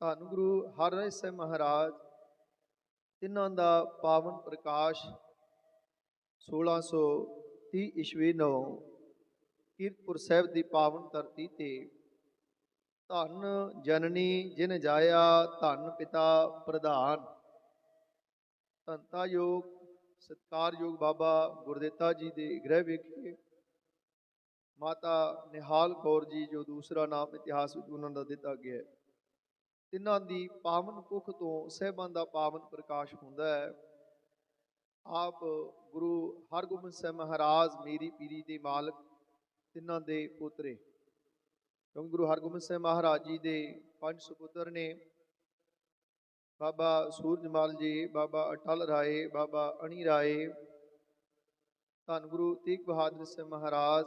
ਧੰਨ ਗੁਰੂ ਹਰਿ ਸਿੰਘ ਮਹਾਰਾਜ, ਤਿੰਨਾਂ ਦਾ ਪਾਵਨ ਪ੍ਰਕਾਸ਼ 1630 ਈਸਵੀ ਨੂੰ ਕੀਰਤਪੁਰ ਸਾਹਿਬ ਦੀ ਪਾਵਨ ਧਰਤੀ ਤੇ। ਧੰਨ ਜਨਨੀ ਜਿਨ ਜਾਇਆ, ਧੰਨ ਪਿਤਾ ਪ੍ਰਧਾਨ। ਧੰਤਾ ਯੋਗ ਸਤਕਾਰਯੋਗ ਬਾਬਾ ਗੁਰਦਿੱਤਾ ਜੀ ਦੇ ਗ੍ਰਹਿ ਵਿਖੇ, ਮਾਤਾ ਨਿਹਾਲ ਕੌਰ ਜੀ, ਜੋ ਦੂਸਰਾ ਨਾਮ ਇਤਿਹਾਸ ਵਿੱਚ ਉਹਨਾਂ ਦਾ ਦਿੱਤਾ ਗਿਆ ਹੈ। ਤਿੰਨਾਂ ਦੀ ਪਾਵਨ ਪੁਖ ਤੋਂ ਸਹਿਬਾਂ ਦਾ ਪਾਵਨ ਪ੍ਰਕਾਸ਼ ਹੁੰਦਾ ਹੈ। ਆਪ ਗੁਰੂ ਹਰਗੋਬਿੰਦ ਸਾਹਿਬ ਮਹਾਰਾਜ, ਮੇਰੀ ਪੀਰੀ ਦੇ ਮਾਲਕ ਤਿੰਨਾਂ ਦੇ ਪੁੱਤਰੇ। ਕਿਉਂਕਿ ਗੁਰੂ ਹਰਗੋਬਿੰਦ ਸਾਹਿਬ ਮਹਾਰਾਜ ਜੀ ਦੇ ਪੰਜ ਸੁਪੁੱਤਰ ਨੇ, ਬਾਬਾ ਸੂਰਜਮਾਲ ਜੀ, ਬਾਬਾ ਅਟਲ ਰਾਏ, ਬਾਬਾ ਅਣੀ ਰਾਏ, ਧੰਨ ਗੁਰੂ ਤੇਗ ਬਹਾਦਰ ਸਾਹਿਬ ਮਹਾਰਾਜ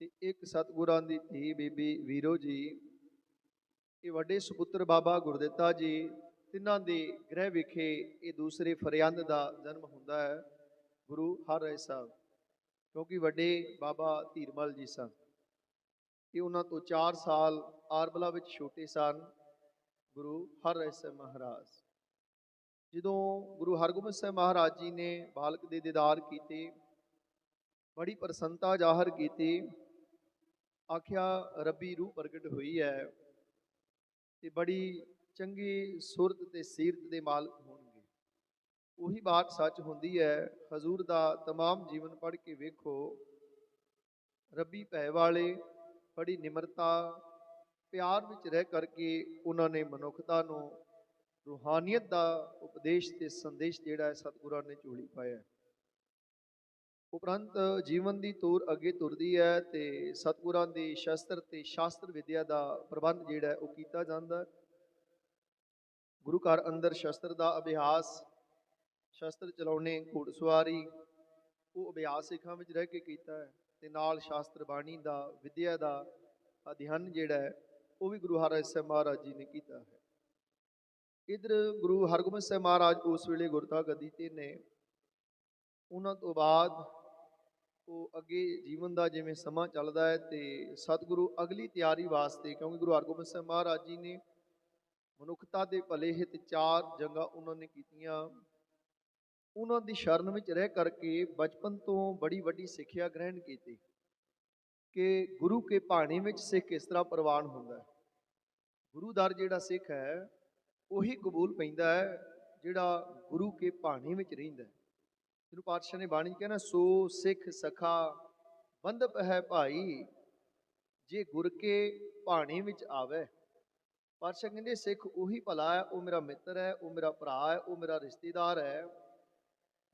ਤੇ ਇੱਕ ਸਤਿਗੁਰਾਂ ਦੀ ਧੀ ਬੀਬੀ ਵੀਰੋ ਜੀ ਇਹ ਵੱਡੇ ਸੁਪੁੱਤਰ ਬਾਬਾ ਗੁਰਦਿੱਤਾ ਜੀ, ਤਿੰਨਾਂ ਦੇ ਗ੍ਰਹਿ ਵਿਖੇ ਇਹ ਦੂਸਰੇ ਫਰਿਆੰਦ ਦਾ ਜਨਮ ਹੁੰਦਾ ਹੈ, ਗੁਰੂ ਹਰ ਹਰਿ ਸਾਹਿਬ, ਕਿਉਂਕਿ ਵੱਡੇ ਬਾਬਾ ਧੀਰਮਲ ਜੀ ਸਨ। ਇਹ ਉਹਨਾਂ ਤੋਂ 4 ਸਾਲ ਆਰਬਲਾ ਵਿੱਚ ਛੋਟੇ ਸਨ, ਗੁਰੂ ਹਰ ਹਰਿ ਸਾਹਿਬ ਮਹਾਰਾਜ। ਜਦੋਂ ਗੁਰੂ ਹਰਗੋਬਿੰਦ ਸਾਹਿਬ ਮਹਾਰਾਜ ਜੀ ਨੇ ਬਾਲਕ ਦੇ ਦੀਦਾਰ ਕੀਤੇ, ਬੜੀ ਪ੍ਰਸੰਨਤਾ ਜ਼ਾਹਰ ਕੀਤੀ, ਆਖਿਆ, ਰੱਬੀ ਰੂਹ ਪ੍ਰਗਟ ਹੋਈ ਹੈ ਤੇ ਬੜੀ ਚੰਗੀ ਸੁਰਤ ਤੇ ਸੀਰਤ ਦੇ ਮਾਲਕ ਹੋਣਗੇ ਉਹੀ ਬਾਤ ਸੱਚ ਹੁੰਦੀ ਹੈ ਹਜ਼ੂਰ ਦਾ तमाम ਜੀਵਨ ਪੜ੍ਹ ਕੇ ਵੇਖੋ ਰੱਬੀ ਭੈ ਵਾਲੇ ਬੜੀ ਨਿਮਰਤਾ ਪਿਆਰ ਵਿੱਚ ਰਹਿ ਕਰਕੇ ਉਹਨਾਂ ਨੇ ਮਨੁੱਖਤਾ ਨੂੰ ਰੂਹਾਨੀਅਤ ਦਾ ਉਪਦੇਸ਼ ਤੇ ਸੰਦੇਸ਼ ਜਿਹੜਾ ਹੈ ਸਤਿਗੁਰਾਂ ਨੇ ਝੋਲੀ ਪਾਇਆ ਹੈ। ਉਪਰੰਤ ਜੀਵਨ ਦੀ ਤੌਰ ਅੱਗੇ ਤੁਰਦੀ ਹੈ ਤੇ ਸਤਿਗੁਰਾਂ ਦੀ ਸ਼ਸਤਰ ਤੇ ਸ਼ਾਸਤਰ ਵਿਦਿਆ ਦਾ ਪ੍ਰਬੰਧ ਜਿਹੜਾ ਉਹ ਕੀਤਾ ਜਾਂਦਾ ਹੈ। ਗੁਰੂ ਘਰ ਅੰਦਰ ਸ਼ਸਤਰ ਦਾ ਅਭਿਆਸ, ਸ਼ਸਤਰ ਚਲਾਉਣੇ, ਘੋੜਸਵਾਰੀ, ਉਹ ਅਭਿਆਸ ਸਿੱਖਾਂ ਵਿੱਚ ਰਹਿ ਕੇ ਕੀਤਾ ਹੈ ਤੇ ਨਾਲ ਸ਼ਾਸਤਰ ਬਾਣੀ ਦਾ, ਵਿਦਿਆ ਦਾ ਅਧਿਐਨ ਜਿਹੜਾ ਹੈ ਉਹ ਵੀ ਗੁਰੂ ਹਰਿ ਸਾਹਿਬ ਮਹਾਰਾਜ ਜੀ ਨੇ ਕੀਤਾ ਹੈ। ਇਧਰ ਗੁਰੂ ਹਰਗੋਬਿੰਦ ਸਾਹਿਬ ਮਹਾਰਾਜ ਉਸ ਵੇਲੇ ਗੁਰਤਾ ਗੱਦੀ ਤੇ ਨੇ। ਉਹਨਾਂ ਤੋਂ ਬਾਅਦ ਉਹ ਅੱਗੇ ਜੀਵਨ ਦਾ ਜਿਵੇਂ ਸਮਾਂ ਚੱਲਦਾ ਹੈ ਤੇ ਸਤਿਗੁਰੂ ਅਗਲੀ ਤਿਆਰੀ ਵਾਸਤੇ, ਕਿਉਂਕਿ ਗੁਰੂ ਹਰਗੋਬਿੰਦ ਸਾਹਿਬ ਮਹਾਰਾਜ ਜੀ ਨੇ ਮਨੁੱਖਤਾ ਦੇ ਭਲੇ ਹਿੱਤ ਚਾਰ ਜੰਗਾਂ ਉਹਨਾਂ ਨੇ ਕੀਤੀਆਂ। ਉਹਨਾਂ ਦੀ ਸ਼ਰਨ ਵਿੱਚ ਰਹਿ ਕਰਕੇ ਬਚਪਨ ਤੋਂ ਬੜੀ ਵੱਡੀ ਸਿੱਖਿਆ ਗ੍ਰਹਿਣ ਕੀਤੀ ਕਿ ਗੁਰੂ ਕੇ ਬਾਣੀ ਵਿੱਚ ਸਿੱਖ ਕਿਸ ਤਰ੍ਹਾਂ ਪ੍ਰਵਾਨ ਹੁੰਦਾ ਹੈ। ਗੁਰੂ ਦਰ ਜਿਹੜਾ ਸਿੱਖ ਹੈ, ਉਹੀ ਕਬੂਲ ਪੈਂਦਾ ਹੈ ਜਿਹੜਾ ਗੁਰੂ ਕੇ ਬਾਣੀ ਵਿੱਚ ਰਹਿੰਦਾ ਹੈ। ਜਿਹਨੂੰ ਪਾਤਸ਼ਾਹ ਨੇ ਬਾਣੀ 'ਚ ਸੋ ਸਿੱਖ ਸਖਾ ਬੰਧਪ ਹੈ ਭਾਈ, ਜੇ ਗੁਰ ਕੇ ਬਾਣੀ ਵਿੱਚ ਆਵੇ। ਪਾਤਸ਼ਾਹ ਕਹਿੰਦੇ, ਸਿੱਖ ਉਹੀ ਭਲਾ ਹੈ, ਉਹ ਮੇਰਾ ਮਿੱਤਰ ਹੈ, ਉਹ ਮੇਰਾ ਭਰਾ ਹੈ, ਉਹ ਮੇਰਾ ਰਿਸ਼ਤੇਦਾਰ ਹੈ,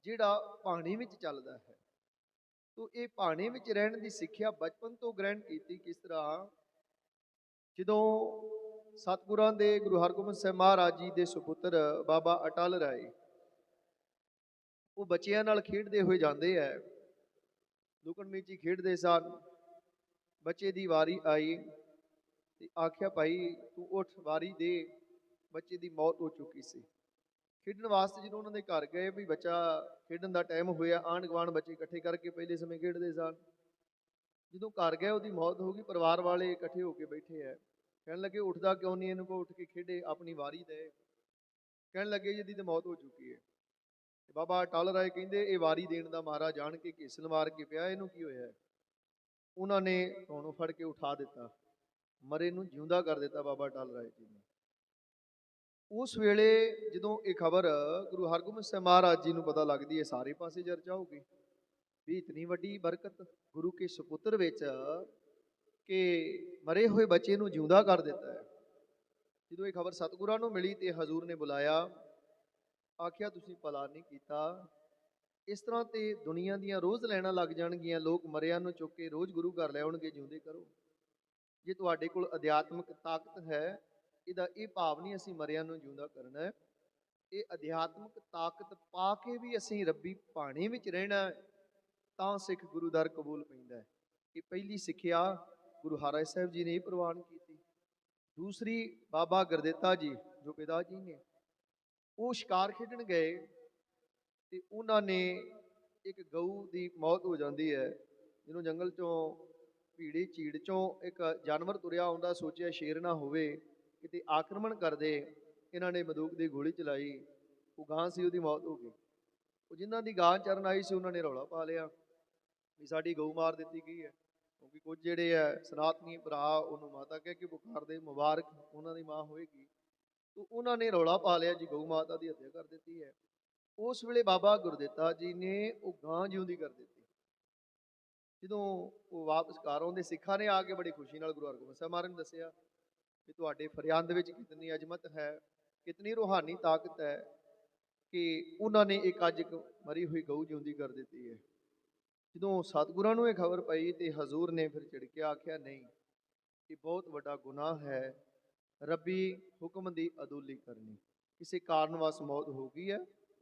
ਜਿਹੜਾ ਬਾਣੀ ਵਿੱਚ ਚੱਲਦਾ ਹੈ। ਤੋ ਇਹ ਬਾਣੀ ਵਿੱਚ ਰਹਿਣ ਦੀ ਸਿੱਖਿਆ ਬਚਪਨ ਤੋਂ ਗ੍ਰਹਿਣ ਕੀਤੀ ਕਿਸ ਤਰ੍ਹਾਂ? ਜਦੋਂ ਸਤਿਗੁਰਾਂ ਦੇ ਗੁਰੂ ਹਰਗੋਬਿੰਦ ਸਾਹਿਬ ਮਹਾਰਾਜ ਜੀ ਦੇ ਸੁਪੁੱਤਰ ਬਾਬਾ ਅਟਲ ਰਾਏ ਉਹ ਬੱਚਿਆਂ ਨਾਲ ਖੇਡਦੇ ਹੋਏ ਜਾਂਦੇ ਐ। ਲੁਕਣ ਮੀਚੀ ਖੇਡਦੇ ਸਨ ਬੱਚੇ ਦੀ ਵਾਰੀ ਆਈ ਤੇ ਆਖਿਆ, ਭਾਈ, ਤੂੰ ਉੱਠ, ਵਾਰੀ ਦੇ। ਬੱਚੇ ਦੀ ਮੌਤ ਹੋ ਚੁੱਕੀ ਸੀ। ਖੇਡਣ ਵਾਸਤੇ ਜਦੋਂ ਉਹਨਾਂ ਦੇ ਘਰ ਗਏ ਵੀ ਬੱਚਾ ਖੇਡਣ ਦਾ ਟਾਈਮ ਹੋਇਆ ਆਂਢ ਗੁਆਂਢ ਬੱਚੇ ਇਕੱਠੇ ਕਰਕੇ ਪਹਿਲੇ ਸਮੇਂ ਖੇਡਦੇ ਸਨ ਜਦੋਂ ਘਰ ਗਏ, ਉਹਦੀ ਮੌਤ ਹੋ ਗਈ, ਪਰਿਵਾਰ ਵਾਲੇ ਇਕੱਠੇ ਹੋ ਕੇ ਬੈਠੇ ਐ। ਕਹਿਣ ਲੱਗੇ, ਉੱਠਦਾ ਕਿਉਂ ਨਹੀਂ? ਇਹਨੂੰ ਕੋ ਉੱਠ ਕੇ ਖੇਡੇ, ਆਪਣੀ ਵਾਰੀ ਦੇ। ਕਹਿਣ ਲੱਗੇ ਜੀ ਜਿਹਦੀ ਤਾਂ ਮੌਤ ਹੋ ਚੁੱਕੀ ਹੈ ਤੇ ਬਾਬਾ ਟਲ ਰਾਏ ਕਹਿੰਦੇ, ਇਹ ਵਾਰੀ ਦੇਣ ਦਾ ਮਾਰਾ ਜਾਣ ਕੇ ਘਿਸਲ ਮਾਰ ਕੇ ਪਿਆ, ਇਹਨੂੰ ਕੀ ਹੋਇਆ? ਉਹਨਾਂ ਨੇ ਉਹਨੂੰ ਫੜ ਕੇ ਉਠਾ ਦਿੱਤਾ। ਮਰੇ ਨੂੰ ਜਿਉਂਦਾ ਕਰ ਦਿੱਤਾ ਬਾਬਾ ਟਲ ਰਾਏ ਜੀ ਨੇ। ਉਸ ਵੇਲੇ ਜਦੋਂ ਇਹ ਖਬਰ ਗੁਰੂ ਹਰਗੋਬਿੰਦ ਸਾਹਿਬ ਮਹਾਰਾਜ ਜੀ ਨੂੰ ਪਤਾ ਲੱਗਦੀ ਹੈ ਸਾਰੇ ਪਾਸੇ ਚਰਚਾ ਹੋ ਗਈ। ਵੀ ਇਤਨੀ ਵੱਡੀ ਬਰਕਤ ਗੁਰੂ ਕੇ ਸੁਪੁੱਤਰ ਵਿੱਚ ਕਿ ਮਰੇ ਹੋਏ ਬੱਚੇ ਨੂੰ ਜਿਉਂਦਾ ਕਰ ਦਿੱਤਾ ਹੈ। ਜਦੋਂ ਇਹ ਖਬਰ ਸਤਿਗੁਰਾਂ ਨੂੰ ਮਿਲੀ ਤੇ ਹਜ਼ੂਰ ਨੇ ਬੁਲਾਇਆ ਆਖਿਆ, ਤੁਸੀਂ ਭਲਾ ਨਹੀਂ ਕੀਤਾ। ਇਸ ਤਰ੍ਹਾਂ ਤੇ ਦੁਨੀਆ ਦੀਆਂ ਰੋਜ਼ ਲੈਣਾ ਲੱਗ ਜਾਣਗੀਆਂ। ਲੋਕ ਮਰਿਆਂ ਨੂੰ ਚੁੱਕ ਕੇ ਰੋਜ਼ ਗੁਰੂ ਘਰ ਲੈ ਆਉਣਗੇ, ਜਿਉਂਦੇ ਕਰੋ। ਜੇ ਤੁਹਾਡੇ ਕੋਲ ਅਧਿਆਤਮਿਕ ਤਾਕਤ ਹੈ, ਇਹਦਾ ਇਹ ਭਾਵ ਨਹੀਂ ਅਸੀਂ ਮਰਿਆਂ ਨੂੰ ਜਿਉਂਦਾ ਕਰਨਾ ਹੈ। ਇਹ ਅਧਿਆਤਮਿਕ ਤਾਕਤ ਪਾ ਕੇ ਵੀ ਅਸੀਂ ਰੱਬੀ ਬਾਣੀ ਵਿੱਚ ਰਹਿਣਾ ਤਾਂ ਸਿੱਖ ਗੁਰੂ ਦਰ ਕਬੂਲ ਪੈਂਦਾ ਹੈ। ਇਹ ਪਹਿਲੀ ਸਿੱਖਿਆ ਗੁਰੂ ਹਰਿ ਸਾਹਿਬ ਜੀ ਨੇ ਇਹ ਪ੍ਰਵਾਨ ਕੀਤੀ। ਦੂਸਰੀ ਬਾਬਾ ਗੁਰਦਿੱਤਾ ਜੀ, ਜੋ ਪਿਤਾ ਜੀ ਨੇ ਉਹ ਸ਼ਿਕਾਰ ਖੇਡਣ ਗਏ ਤੇ ਉਹਨਾਂ ਨੇ ਇੱਕ ਗਊ ਦੀ ਮੌਤ ਹੋ ਜਾਂਦੀ ਹੈ, ਜਿਹਨੂੰ ਜੰਗਲ ਚੋਂ, ਭੀੜੀ ਚੀੜ ਚੋਂ ਇੱਕ ਜਾਨਵਰ ਤੁਰਿਆ ਆਉਂਦਾ, ਸੋਚਿਆ ਸ਼ੇਰ ਨਾ ਹੋਵੇ, ਕਿਤੇ ਆਕਰਮਣ ਕਰਦੇ, ਇਹਨਾਂ ਨੇ ਬੰਦੂਕ ਦੀ ਗੋਲੀ ਚਲਾਈ, ਉਹ ਗਾਂ ਸੀ, ਉਹਦੀ ਮੌਤ ਹੋ ਗਈ। ਉਹ ਜਿਨ੍ਹਾਂ ਦੀ ਗਾਂ ਚਰਨ ਆਈ ਸੀ, ਉਹਨਾਂ ਨੇ ਰੌਲਾ ਪਾ ਲਿਆ ਵੀ ਸਾਡੀ ਗਊ ਮਾਰ ਦਿੱਤੀ ਗਈ ਹੈ, ਕਿਉਂਕਿ ਕੁਝ ਜਿਹੜੇ ਆ ਸਨਾਤਨੀ ਭਰਾ ਉਹਨੂੰ ਮਾਤਾ ਕਹਿ ਕੇ ਪੁਕਾਰਦੇ, ਮੁਬਾਰਕ ਉਹਨਾਂ ਦੀ ਮਾਂ ਹੋਏਗੀ। ਤੋ ਉਹਨਾਂ ਨੇ ਰੌਲਾ ਪਾ ਲਿਆ ਜੀ, ਗਊ ਮਾਤਾ ਦੀ ਹੱਤਿਆ ਕਰ ਦਿੱਤੀ ਹੈ। ਉਸ ਵੇਲੇ ਬਾਬਾ ਗੁਰਦਿੱਤਾ ਜੀ ਨੇ ਉਹ ਗਾਂ ਜਿਉਂਦੀ ਕਰ ਦਿੱਤੀ। ਜਦੋਂ ਉਹ ਵਾਪਸ ਘਰ ਆਉਂਦੇ, ਸਿੱਖਾਂ ਨੇ ਆ ਕੇ ਬੜੀ ਖੁਸ਼ੀ ਨਾਲ ਗੁਰੂ ਹਰਗੋਬਿੰਦ ਸਾਹਿਬ ਮਹਾਰਾਜ ਨੂੰ ਦੱਸਿਆ ਕਿ ਤੁਹਾਡੇ ਫਰਿਆਦ ਵਿੱਚ ਕਿਤਨੀ ਅਜਮਤ ਹੈ, ਕਿਤਨੀ ਰੂਹਾਨੀ ਤਾਕਤ ਹੈ ਕਿ ਉਹਨਾਂ ਨੇ ਇੱਕ ਅੱਜ ਇੱਕ ਮਰੀ ਹੋਈ ਗਊ ਜਿਉਂਦੀ ਕਰ ਦਿੱਤੀ ਹੈ। ਜਦੋਂ ਸਤਿਗੁਰਾਂ ਨੂੰ ਇਹ ਖਬਰ ਪਈ ਤੇ ਹਜ਼ੂਰ ਨੇ ਫਿਰ ਝਿੜ ਆਖਿਆ, ਨਹੀਂ, ਇਹ ਬਹੁਤ ਵੱਡਾ ਗੁਨਾਹ ਹੈ ਰੱਬੀ ਹੁਕਮ ਦੀ ਅਦੁੱਲੀ ਕਰਨੀ। ਕਿਸੇ ਕਾਰਨ ਵਾਸ ਮੌਤ ਹੋ ਗਈ ਹੈ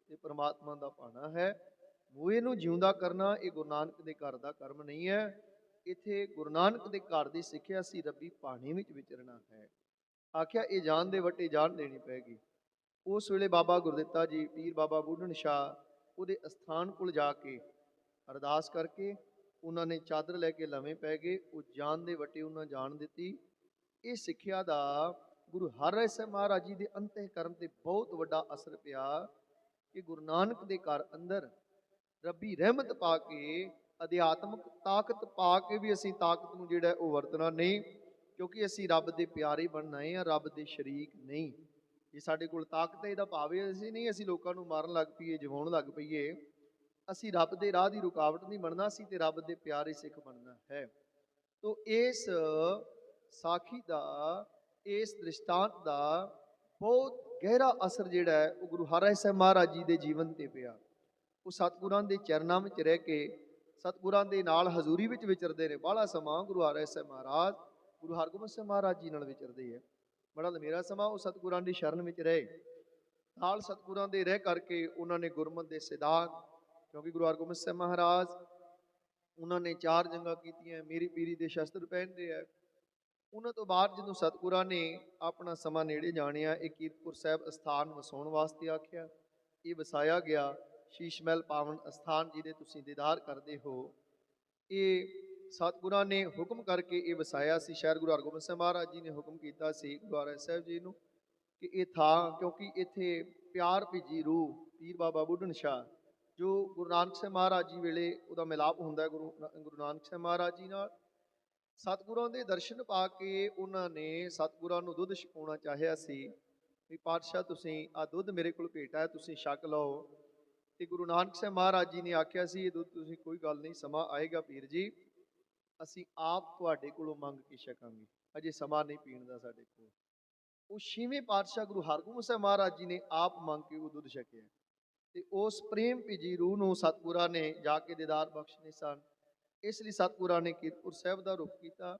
ਤੇ ਪ੍ਰਮਾਤਮਾ ਦਾ ਭਾਣਾ ਹੈ। ਮੂਏ ਨੂੰ ਜਿਉਂਦਾ ਕਰਨਾ ਇਹ ਗੁਰੂ ਨਾਨਕ ਦੇ ਘਰ ਦਾ ਕਰਮ ਨਹੀਂ ਹੈ। ਇੱਥੇ ਗੁਰੂ ਨਾਨਕ ਦੇ ਘਰ ਦੀ ਸਿੱਖਿਆ ਸੀ ਰੱਬੀ ਪਾਣੀ ਵਿੱਚ ਵਿਚਰਨਾ ਹੈ। ਆਖਿਆ, ਇਹ ਜਾਨ ਦੇ ਵੱਟੇ ਜਾਨ ਦੇਣੀ ਪੈਗੀ ਉਸ ਵੇਲੇ ਬਾਬਾ ਗੁਰਦਿੱਤਾ ਜੀ, ਪੀਰ ਬਾਬਾ ਬੁੱਢਣ ਸ਼ਾਹ ਉਹਦੇ ਅਸਥਾਨ ਕੋਲ ਜਾ ਕੇ ਅਰਦਾਸ ਕਰਕੇ ਉਹਨਾਂ ਨੇ ਚਾਦਰ ਲੈ ਕੇ ਲਵੇਂ ਪੈ ਗਏ। ਉਹ ਜਾਨ ਦੇ ਵਟੇ ਉਹਨਾਂ ਜਾਣ ਦਿੱਤੀ। ਇਹ ਸਿੱਖਿਆ ਦਾ ਗੁਰੂ ਹਰਿ ਸਾਹਿਬ ਮਹਾਰਾਜ ਜੀ ਦੇ ਅੰਤਿਕਰਨ ਤੇ ਬਹੁਤ ਵੱਡਾ ਅਸਰ ਪਿਆ ਕਿ ਗੁਰੂ ਨਾਨਕ ਦੇ ਘਰ ਅੰਦਰ ਰੱਬੀ ਰਹਿਮਤ ਪਾ ਕੇ, ਅਧਿਆਤਮਕ ਤਾਕਤ ਪਾ ਕੇ ਵੀ ਅਸੀਂ ਤਾਕਤ ਨੂੰ ਜਿਹੜਾ ਉਹ ਵਰਤਣਾ ਨਹੀਂ, ਕਿਉਂਕਿ ਅਸੀਂ ਰੱਬ ਦੇ ਪਿਆਰੇ ਬਣਨਾ ਹੈ, ਰੱਬ ਦੇ ਸ਼ਰੀਕ ਨਹੀਂ। ਜੇ ਸਾਡੇ ਕੋਲ ਤਾਕਤ ਹੈ, ਇਹਦਾ ਭਾਵੇਂ ਅਸੀਂ ਨਹੀਂ, ਅਸੀਂ ਲੋਕਾਂ ਨੂੰ ਮਾਰਨ ਲੱਗ ਪਈਏ, ਜਵਾਉਣ ਲੱਗ ਪਈਏ। ਅਸੀਂ ਰੱਬ ਦੇ ਰਾਹ ਦੀ ਰੁਕਾਵਟ ਨਹੀਂ ਬਣਨਾ ਸੀ ਤੇ ਰੱਬ ਦੇ ਪਿਆਰੇ ਸਿੱਖ ਬਣਨਾ ਹੈ। ਤੋ ਇਸ ਸਾਖੀ ਦਾ ਇਸ ਦ੍ਰਿਸ਼ਟਾਂਤ ਦਾ ਬਹੁਤ ਗਹਿਰਾ ਅਸਰ ਜਿਹੜਾ ਹੈ, ਉਹ ਗੁਰੂ ਹਰਿ ਸਾਹਿਬ ਮਹਾਰਾਜ ਜੀ ਦੇ ਜੀਵਨ ਤੇ ਪਿਆ। ਉਹ ਸਤਿਗੁਰਾਂ ਦੇ ਚਰਨਾਂ ਵਿੱਚ ਰਹਿ ਕੇ, ਸਤਿਗੁਰਾਂ ਦੇ ਨਾਲ ਹਜ਼ੂਰੀ ਵਿੱਚ ਵਿਚਰਦੇ ਨੇ। ਬਾਹਲਾ ਸਮਾਂ ਗੁਰੂ ਹਰਿ ਸਾਹਿਬ ਮਹਾਰਾਜ, ਗੁਰੂ ਹਰਗੋਬਿੰਦ ਸਾਹਿਬ ਮਹਾਰਾਜ ਜੀ ਨਾਲ ਵਿਚਰਦੇ ਹੈ ਬੜਾ ਲੰਮੇਰਾ ਸਮਾਂ ਉਹ ਸਤਿਗੁਰਾਂ ਦੀ ਸ਼ਰਨ ਵਿੱਚ ਰਹੇ। ਨਾਲ ਸਤਿਗੁਰਾਂ ਦੇ ਰਹਿ ਕਰਕੇ ਉਹਨਾਂ ਨੇ ਗੁਰਮਤ ਦੇ ਸਿਧਾਂਤ, ਕਿਉਂਕਿ ਗੁਰੂ ਹਰਗੋਬਿੰਦ ਸਾਹਿਬ ਮਹਾਰਾਜ, ਉਹਨਾਂ ਨੇ ਚਾਰ ਜੰਗਾਂ ਕੀਤੀਆਂ। ਮੇਰੀ ਪੀਰੀ ਦੇ ਸ਼ਸਤਰ ਪਹਿਨਦੇ ਆ। ਉਹਨਾਂ ਤੋਂ ਬਾਅਦ ਜਦੋਂ ਸਤਿਗੁਰਾਂ ਨੇ ਆਪਣਾ ਸਮਾਂ ਨੇੜੇ ਜਾਣਿਆ, ਇਹ ਕੀਰਤਪੁਰ ਸਾਹਿਬ ਅਸਥਾਨ ਵਸਾਉਣ ਵਾਸਤੇ ਆਖਿਆ, ਇਹ ਵਸਾਇਆ ਗਿਆ, ਸ਼ੀਸ਼ ਮਹਿਲ ਪਾਵਨ ਅਸਥਾਨ ਜਿਹਦੇ ਤੁਸੀਂ ਦੀਦਾਰ ਕਰਦੇ ਹੋ, ਇਹ ਸਤਿਗੁਰਾਂ ਨੇ ਹੁਕਮ ਕਰਕੇ ਇਹ ਵਸਾਇਆ ਸੀ। ਸ਼ਹਿਰ ਗੁਰੂ ਹਰਗੋਬਿੰਦ ਸਾਹਿਬ ਮਹਾਰਾਜ ਜੀ ਨੇ ਹੁਕਮ ਕੀਤਾ ਸੀ ਗੁਰਦੁਆਰਾ ਸਾਹਿਬ ਜੀ ਨੂੰ ਕਿ ਇਹ ਥਾਂ, ਕਿਉਂਕਿ ਇੱਥੇ ਪਿਆਰ ਭਿੱਜੀ ਰੂਹ, ਪੀਰ ਬਾਬਾ ਬੁੱਢਣ ਸ਼ਾਹ, ਜੋ ਗੁਰੂ ਨਾਨਕ ਸਾਹਿਬ ਮਹਾਰਾਜ ਜੀ ਵੇਲੇ ਉਹਦਾ ਮਿਲਾਪ ਹੁੰਦਾ ਹੈ ਗੁਰੂ ਗੁਰੂ ਨਾਨਕ ਸਾਹਿਬ ਮਹਾਰਾਜ ਜੀ ਨਾਲ ਸਤਿਗੁਰਾਂ ਦੇ ਦਰਸ਼ਨ ਪਾ ਕੇ ਉਹਨਾਂ ਨੇ ਸਤਿਗੁਰਾਂ ਨੂੰ ਦੁੱਧ ਛਕਾਉਣਾ ਚਾਹਿਆ ਸੀ ਵੀ ਪਾਤਸ਼ਾਹ ਤੁਸੀਂ ਆ ਦੁੱਧ ਮੇਰੇ ਕੋਲ ਭੇਟਾ ਹੈ, ਤੁਸੀਂ ਛਕ ਲਓ। ਤੇ ਗੁਰੂ ਨਾਨਕ ਸਾਹਿਬ ਮਹਾਰਾਜ ਜੀ ਨੇ ਆਖਿਆ ਸੀ, ਇਹ ਦੁੱਧ ਤੁਸੀਂ ਕੋਈ ਗੱਲ ਨਹੀਂ, ਸਮਾਂ ਆਏਗਾ ਪੀਰ ਜੀ। ਅਸੀਂ ਆਪ ਤੁਹਾਡੇ ਕੋਲੋਂ ਮੰਗ ਕੇ ਛਕਾਂਗੇ। ਅਜੇ ਸਮਾਂ ਨਹੀਂ ਪੀਣ ਦਾ ਸਾਡੇ ਕੋਲ। ਉਹ ਛੇਵੇਂ ਪਾਤਸ਼ਾਹ ਗੁਰੂ ਹਰਗੋਬਿੰਦ ਸਾਹਿਬ ਮਹਾਰਾਜ ਜੀ ਨੇ ਆਪ ਮੰਗ ਕੇ ਉਹ ਦੁੱਧ ਛਕਿਆ। ਤੇ ਉਸ ਪ੍ਰੇਮ ਭਿਜੀ ਰੂਹ ਨੂੰ ਸਤਿਗੁਰਾਂ ਨੇ ਜਾ ਕੇ ਦੀਦਾਰ ਬਖਸ਼ਨੇ ਸਨ। ਇਸ ਲਈ ਸਤਿਗੁਰਾਂ ਨੇ ਕੀਰਤਪੁਰ ਸਾਹਿਬ ਦਾ ਰੁਖ ਕੀਤਾ।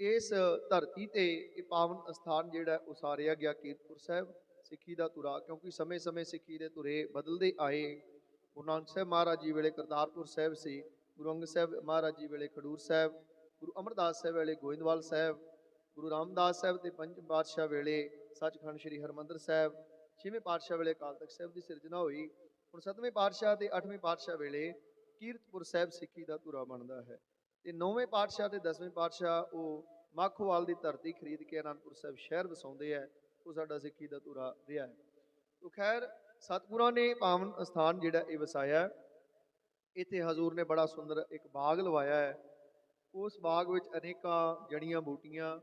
ਇਸ ਧਰਤੀ ਤੇ ਇਹ ਪਾਵਨ ਅਸਥਾਨ ਜਿਹੜਾ ਉਸਾਰਿਆ ਗਿਆ ਕੀਰਤਪੁਰ ਸਾਹਿਬ, ਸਿੱਖੀ ਦਾ ਤੁਰਾ ਕਿਉਂਕਿ ਸਮੇਂ-ਸਮੇਂ ਸਿੱਖੀ ਦੇ ਤੁਰੇ ਬਦਲਦੇ ਆਏ। ਗੁਰੂ ਨਾਨਕ ਸਾਹਿਬ ਮਹਾਰਾਜ ਜੀ ਵੇਲੇ ਕਰਤਾਰਪੁਰ ਸਾਹਿਬ ਸੀ, ਗੁਰੂ ਅੰਗਦ ਸਾਹਿਬ ਮਹਾਰਾਜ ਜੀ ਵੇਲੇ ਖਡੂਰ ਸਾਹਿਬ, ਗੁਰੂ ਅਮਰਦਾਸ ਸਾਹਿਬ ਵੇਲੇ ਗੋਇੰਦਵਾਲ ਸਾਹਿਬ, ਗੁਰੂ ਰਾਮਦਾਸ ਸਾਹਿਬ ਤੇ ਪੰਜਮ ਪਾਤਸ਼ਾਹ ਵੇਲੇ ਸੱਚਖੰਡ ਸ੍ਰੀ ਹਰਮੰਦਰ ਸਾਹਿਬ, ਛੇਵੇਂ ਪਾਤਸ਼ਾਹ ਵੇਲੇ ਅਕਾਲ ਤਖਤ ਸਾਹਿਬ ਦੀ ਸਿਰਜਣਾ ਹੋਈ। ਹੁਣ ਸੱਤਵੇਂ ਪਾਤਸ਼ਾਹ ਤੇ ਅੱਠਵੇਂ ਪਾਤਸ਼ਾਹ ਵੇਲੇ ਕੀਰਤਪੁਰ ਸਾਹਿਬ ਸਿੱਖੀ ਦਾ ਧੁਰਾ ਬਣਦਾ ਹੈ। ਤੇ ਨੌਵੇਂ ਪਾਤਸ਼ਾਹ ਤੇ ਦਸਵੇਂ ਪਾਤਸ਼ਾਹ ਉਹ ਮਾਖੋਵਾਲ ਦੀ ਧਰਤੀ ਖਰੀਦ ਕੇ ਅਨੰਦਪੁਰ ਸਾਹਿਬ ਸ਼ਹਿਰ ਵਸਾਉਂਦੇ ਆ ਉਹ ਸਾਡਾ ਸਿੱਖੀ ਦਾ ਧੁਰਾ ਰਿਹਾ ਹੈ। ਤੋ ਖੈਰ, ਸਤਿਗੁਰਾਂ ਨੇ ਪਾਵਨ ਅਸਥਾਨ ਜਿਹੜਾ ਇਹ ਵਸਾਇਆ ਇੱਥੇ ਹਜ਼ੂਰ ਨੇ ਬੜਾ ਸੁੰਦਰ ਇੱਕ ਬਾਗ ਲਵਾਇਆ ਹੈ। ਉਸ ਬਾਗ ਵਿੱਚ ਅਨੇਕਾਂ ਜੜੀਆਂ ਬੂਟੀਆਂ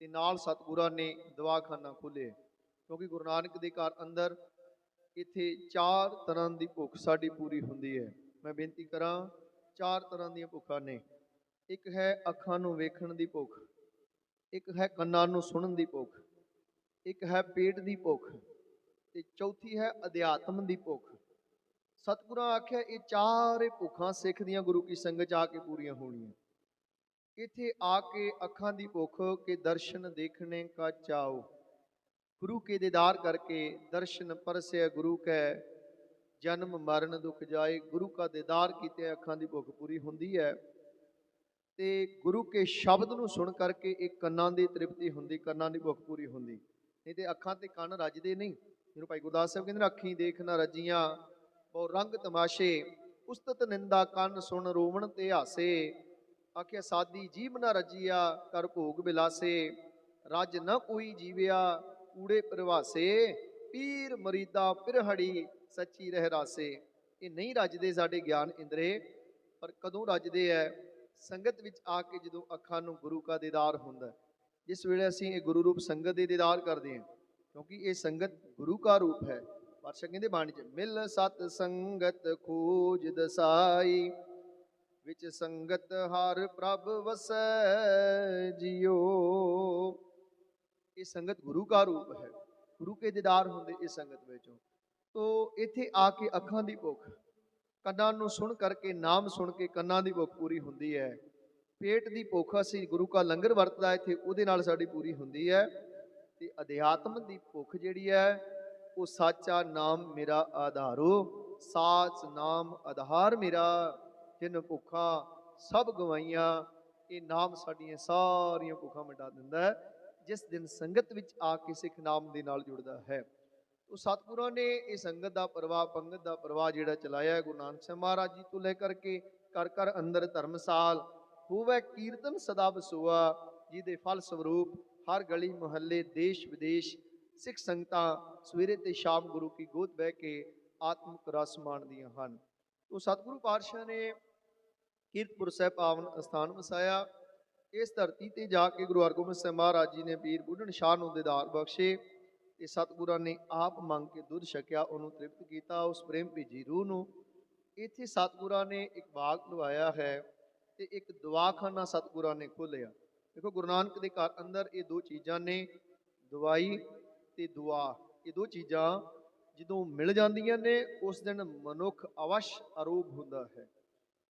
ਤੇ ਨਾਲ ਸਤਿਗੁਰਾਂ ਨੇ ਦਵਾਖਾਨਾ ਖੋਲ੍ਹੇ ਕਿਉਂਕਿ ਗੁਰੂ ਨਾਨਕ ਦੇ ਘਰ ਅੰਦਰ ਇੱਥੇ ਚਾਰ ਤਰ੍ਹਾਂ ਦੀ ਭੁੱਖ ਸਾਡੀ ਪੂਰੀ ਹੁੰਦੀ ਹੈ। ਮੈਂ ਬੇਨਤੀ ਕਰਾਂ, ਚਾਰ ਤਰ੍ਹਾਂ ਦੀਆਂ ਭੁੱਖਾਂ ਨੇ। ਇੱਕ ਹੈ ਅੱਖਾਂ ਨੂੰ ਵੇਖਣ ਦੀ ਭੁੱਖ, ਇੱਕ ਹੈ ਕੰਨਾਂ ਨੂੰ ਸੁਣਨ ਦੀ ਭੁੱਖ, ਇੱਕ ਹੈ ਪੇਟ ਦੀ ਭੁੱਖ ਤੇ ਚੌਥੀ ਹੈ ਅਧਿਆਤਮ ਦੀ ਭੁੱਖ। ਸਤਿਗੁਰਾਂ ਆਖਿਆ, ਇਹ ਚਾਰੇ ਭੁੱਖਾਂ ਸਿੱਖ ਦੀਆਂ ਗੁਰੂ ਕੀ ਸੰਗਤ 'ਚ ਆ ਕੇ ਪੂਰੀਆਂ ਹੋਣੀਆਂ। ਇੱਥੇ ਆ ਕੇ ਅੱਖਾਂ ਦੀ ਭੁੱਖ ਕੇ ਦਰਸ਼ਨ ਦੇਖਣੇ ਕਾ ਚਾਓ। ਗੁਰੂ ਕੇ ਦੀਦਾਰ ਕਰਕੇ ਦਰਸ਼ਨ ਪਰਸਿਆ ਗੁਰੂ ਕੈ ਜਨਮ, ਮਰਨ, ਦੁਖ ਜਾਏ, ਗੁਰੂ ਕਾ ਦੀਦਾਰ ਕੀਤੇ ਅੱਖਾਂ ਦੀ ਭੁੱਖ ਪੂਰੀ ਹੁੰਦੀ ਹੈ। ਤੇ ਗੁਰੂ ਕੇ ਸ਼ਬਦ ਨੂੰ ਸੁਣ ਕਰਕੇ ਇਹ ਕੰਨਾਂ ਦੀ ਤ੍ਰਿਪਤੀ ਹੁੰਦੀ, ਕੰਨਾਂ ਦੀ ਭੁੱਖ ਪੂਰੀ ਹੁੰਦੀ। ਨਹੀਂ ਤੇ ਅੱਖਾਂ ਤੇ ਕੰਨ ਰੱਜਦੇ ਨਹੀਂ। ਜਿਹਨੂੰ ਭਾਈ ਗੁਰਦਾਸ ਸਾਹਿਬ ਕਹਿੰਦੇ ਨੇ, ਅੱਖੀਂ ਦੇਖ ਨਾ ਰੱਜੀਆਂ, ਬਹੁ ਰੰਗ ਤਮਾਸ਼ੇ, ਉਸਤਤ ਨਿੰਦਾ ਕੰਨ ਸੁਣ ਰੋਵਣ ਤੇ ਹਾਸੇ। ਆਖਿਆ, ਸਾਦੀ ਜੀਭ ਨਾ ਰੱਜੀਆ, ਕਰ ਭੋਗ ਬਿਲਾਸੇ। ਰਜ ਨਾ ਕੋਈ ਜੀਵਿਆ, ਕੂੜੇ ਪਰਵਾਸੇ। ਪੀਰ ਮਰੀਦਾ, ਪਿਰਹੜੀ ਸੱਚੀ ਰਹਿ ਰਾਸੇ। ਇਹ ਨਹੀਂ ਰੱਜਦੇ ਸਾਡੇ ਗਿਆਨ ਇੰਦਰੇ, ਪਰ ਕਦੋਂ ਰੱਜਦੇ ਐ? ਸੰਗਤ ਵਿੱਚ ਆ ਕੇ ਜਦੋਂ ਅੱਖਾਂ ਨੂੰ ਗੁਰੂ ਕਾ ਦੀਦਾਰ ਹੁੰਦਾ ਜਿਸ ਵੇਲੇ ਅਸੀਂ ਇਹ ਗੁਰੂ ਰੂਪ ਸੰਗਤ ਦੇ ਦੀਦਾਰ ਕਰਦੇ ਹਾਂ, ਕਿਉਂਕਿ ਇਹ ਸੰਗਤ ਗੁਰੂ ਕਾ ਰੂਪ ਹੈ। ਪਾਤਸ਼ਾਹ ਕਹਿੰਦੇ ਬਾਣੀ ਚ, ਮਿਲ ਸਤ ਸੰਗਤ ਖੋਜ ਦਸਾਈ, ਵਿੱਚ ਸੰਗਤ ਹਰ ਪ੍ਰਭ ਵਸੈ ਜਿਉ। ਇਹ ਸੰਗਤ ਗੁਰੂ ਕਾ ਰੂਪ ਹੈ। ਗੁਰੂ ਕੇ ਦੀਦਾਰ ਹੁੰਦੇ ਇਸ ਸੰਗਤ ਵਿੱਚੋਂ। ਤੋ ਇੱਥੇ ਆ ਕੇ ਅੱਖਾਂ ਦੀ ਭੁੱਖ, ਕੰਨਾਂ ਨੂੰ ਸੁਣ ਕਰਕੇ, ਨਾਮ ਸੁਣ ਕੇ ਕੰਨਾਂ ਦੀ ਭੁੱਖ ਪੂਰੀ ਹੁੰਦੀ ਹੈ। ਪੇਟ ਦੀ ਭੁੱਖ ਅਸੀਂ ਗੁਰੂ ਕਾ ਲੰਗਰ ਵਰਤਦਾ ਇੱਥੇ ਉਹਦੇ ਨਾਲ ਸਾਡੀ ਪੂਰੀ ਹੁੰਦੀ ਹੈ। ਤੇ ਅਧਿਆਤਮ ਦੀ ਭੁੱਖ ਜਿਹੜੀ ਹੈ, ਉਹ ਸਾਚਾ ਨਾਮ ਮੇਰਾ ਆਧਾਰੋ। ਸਾਚ, ਨਾਮ ਆਧਾਰ ਮੇਰਾ। ਜਿਨ ਭੁੱਖਾਂ ਸਭ ਗਵਾਈਆਂ, ਇਹ ਨਾਮ ਸਾਡੀਆਂ ਸਾਰੀਆਂ ਭੁੱਖਾਂ ਮਿਟਾ ਦਿੰਦਾ ਹੈ, ਜਿਸ ਦਿਨ ਸੰਗਤ ਵਿੱਚ ਆ ਕੇ ਸਿੱਖ ਨਾਮ ਦੇ ਨਾਲ ਜੁੜਦਾ ਹੈ। ਉਹ ਸਤਿਗੁਰਾਂ ਨੇ ਇਹ ਸੰਗਤ ਦਾ ਪ੍ਰਵਾਹ, ਪੰਗਤ ਦਾ ਪ੍ਰਵਾਹ ਜਿਹੜਾ ਚਲਾਇਆ ਹੈ, ਗੁਰੂ ਨਾਨਕ ਸਾਹਿਬ ਮਹਾਰਾਜ ਜੀ ਤੋਂ ਲੈ ਕਰਕੇ ਕਰ ਕਰ ਅੰਦਰ ਧਰਮਸਾਲ, ਹੋਵੇ ਕੀਰਤਨ ਸਦਾ ਵਸੋਆ ਜਿਹਦੇ ਫਲ ਸਰੂਪ ਹਰ ਗਲੀ, ਮੁਹੱਲੇ, ਦੇਸ਼, ਵਿਦੇਸ਼, ਸਿੱਖ ਸੰਗਤਾਂ ਸਵੇਰੇ ਤੇ ਸ਼ਾਮ ਗੁਰੂ ਕੀ ਗੋਦ ਬਹਿ ਕੇ ਆਤਮਿਕ ਰਸ ਮਾਣਦੀਆਂ ਹਨ। ਉਹ ਸਤਿਗੁਰੂ ਪਾਤਸ਼ਾਹ ਨੇ ਕੀਰਤਪੁਰ ਸਾਹਿਬ ਪਾਵਨ ਅਸਥਾਨ ਵਸਾਇਆ। ਇਸ ਧਰਤੀ ਤੇ ਜਾ ਕੇ ਗੁਰੂ ਹਰਗੋਬਿੰਦ ਸਾਹਿਬ ਮਹਾਰਾਜ ਜੀ ਨੇ ਪੀਰ ਬੁੱਢਣ ਸ਼ਾਹ ਨੂੰ ਦੀਦਾਰ ਬਖਸ਼ੇ। ਤੇ ਸਤਿਗੁਰਾਂ ਨੇ ਆਪ ਮੰਗ ਕੇ ਦੁੱਧ ਛਕਿਆ, ਉਹਨੂੰ ਤ੍ਰਿਪਤ ਕੀਤਾ, ਉਸ ਪ੍ਰੇਮ ਭੇਜੀ ਰੂਹ ਨੂੰ। ਇੱਥੇ ਸਤਿਗੁਰਾਂ ਨੇ ਇੱਕ ਬਾਗ ਲਵਾਇਆ ਹੈ ਤੇ ਇੱਕ ਦਵਾਖਾਨਾ ਸਤਿਗੁਰਾਂ ਨੇ ਖੋਲ੍ਹਿਆ। ਦੇਖੋ, ਗੁਰੂ ਨਾਨਕ ਦੇ ਘਰ ਅੰਦਰ ਇਹ ਦੋ ਚੀਜ਼ਾਂ ਨੇ, ਦਵਾਈ ਤੇ ਦੁਆ। ਇਹ ਦੋ ਚੀਜ਼ਾਂ ਜਦੋਂ ਮਿਲ ਜਾਂਦੀਆਂ ਨੇ, ਉਸ ਦਿਨ ਮਨੁੱਖ ਅਵਸ਼ ਅਰੋਗ ਹੁੰਦਾ ਹੈ।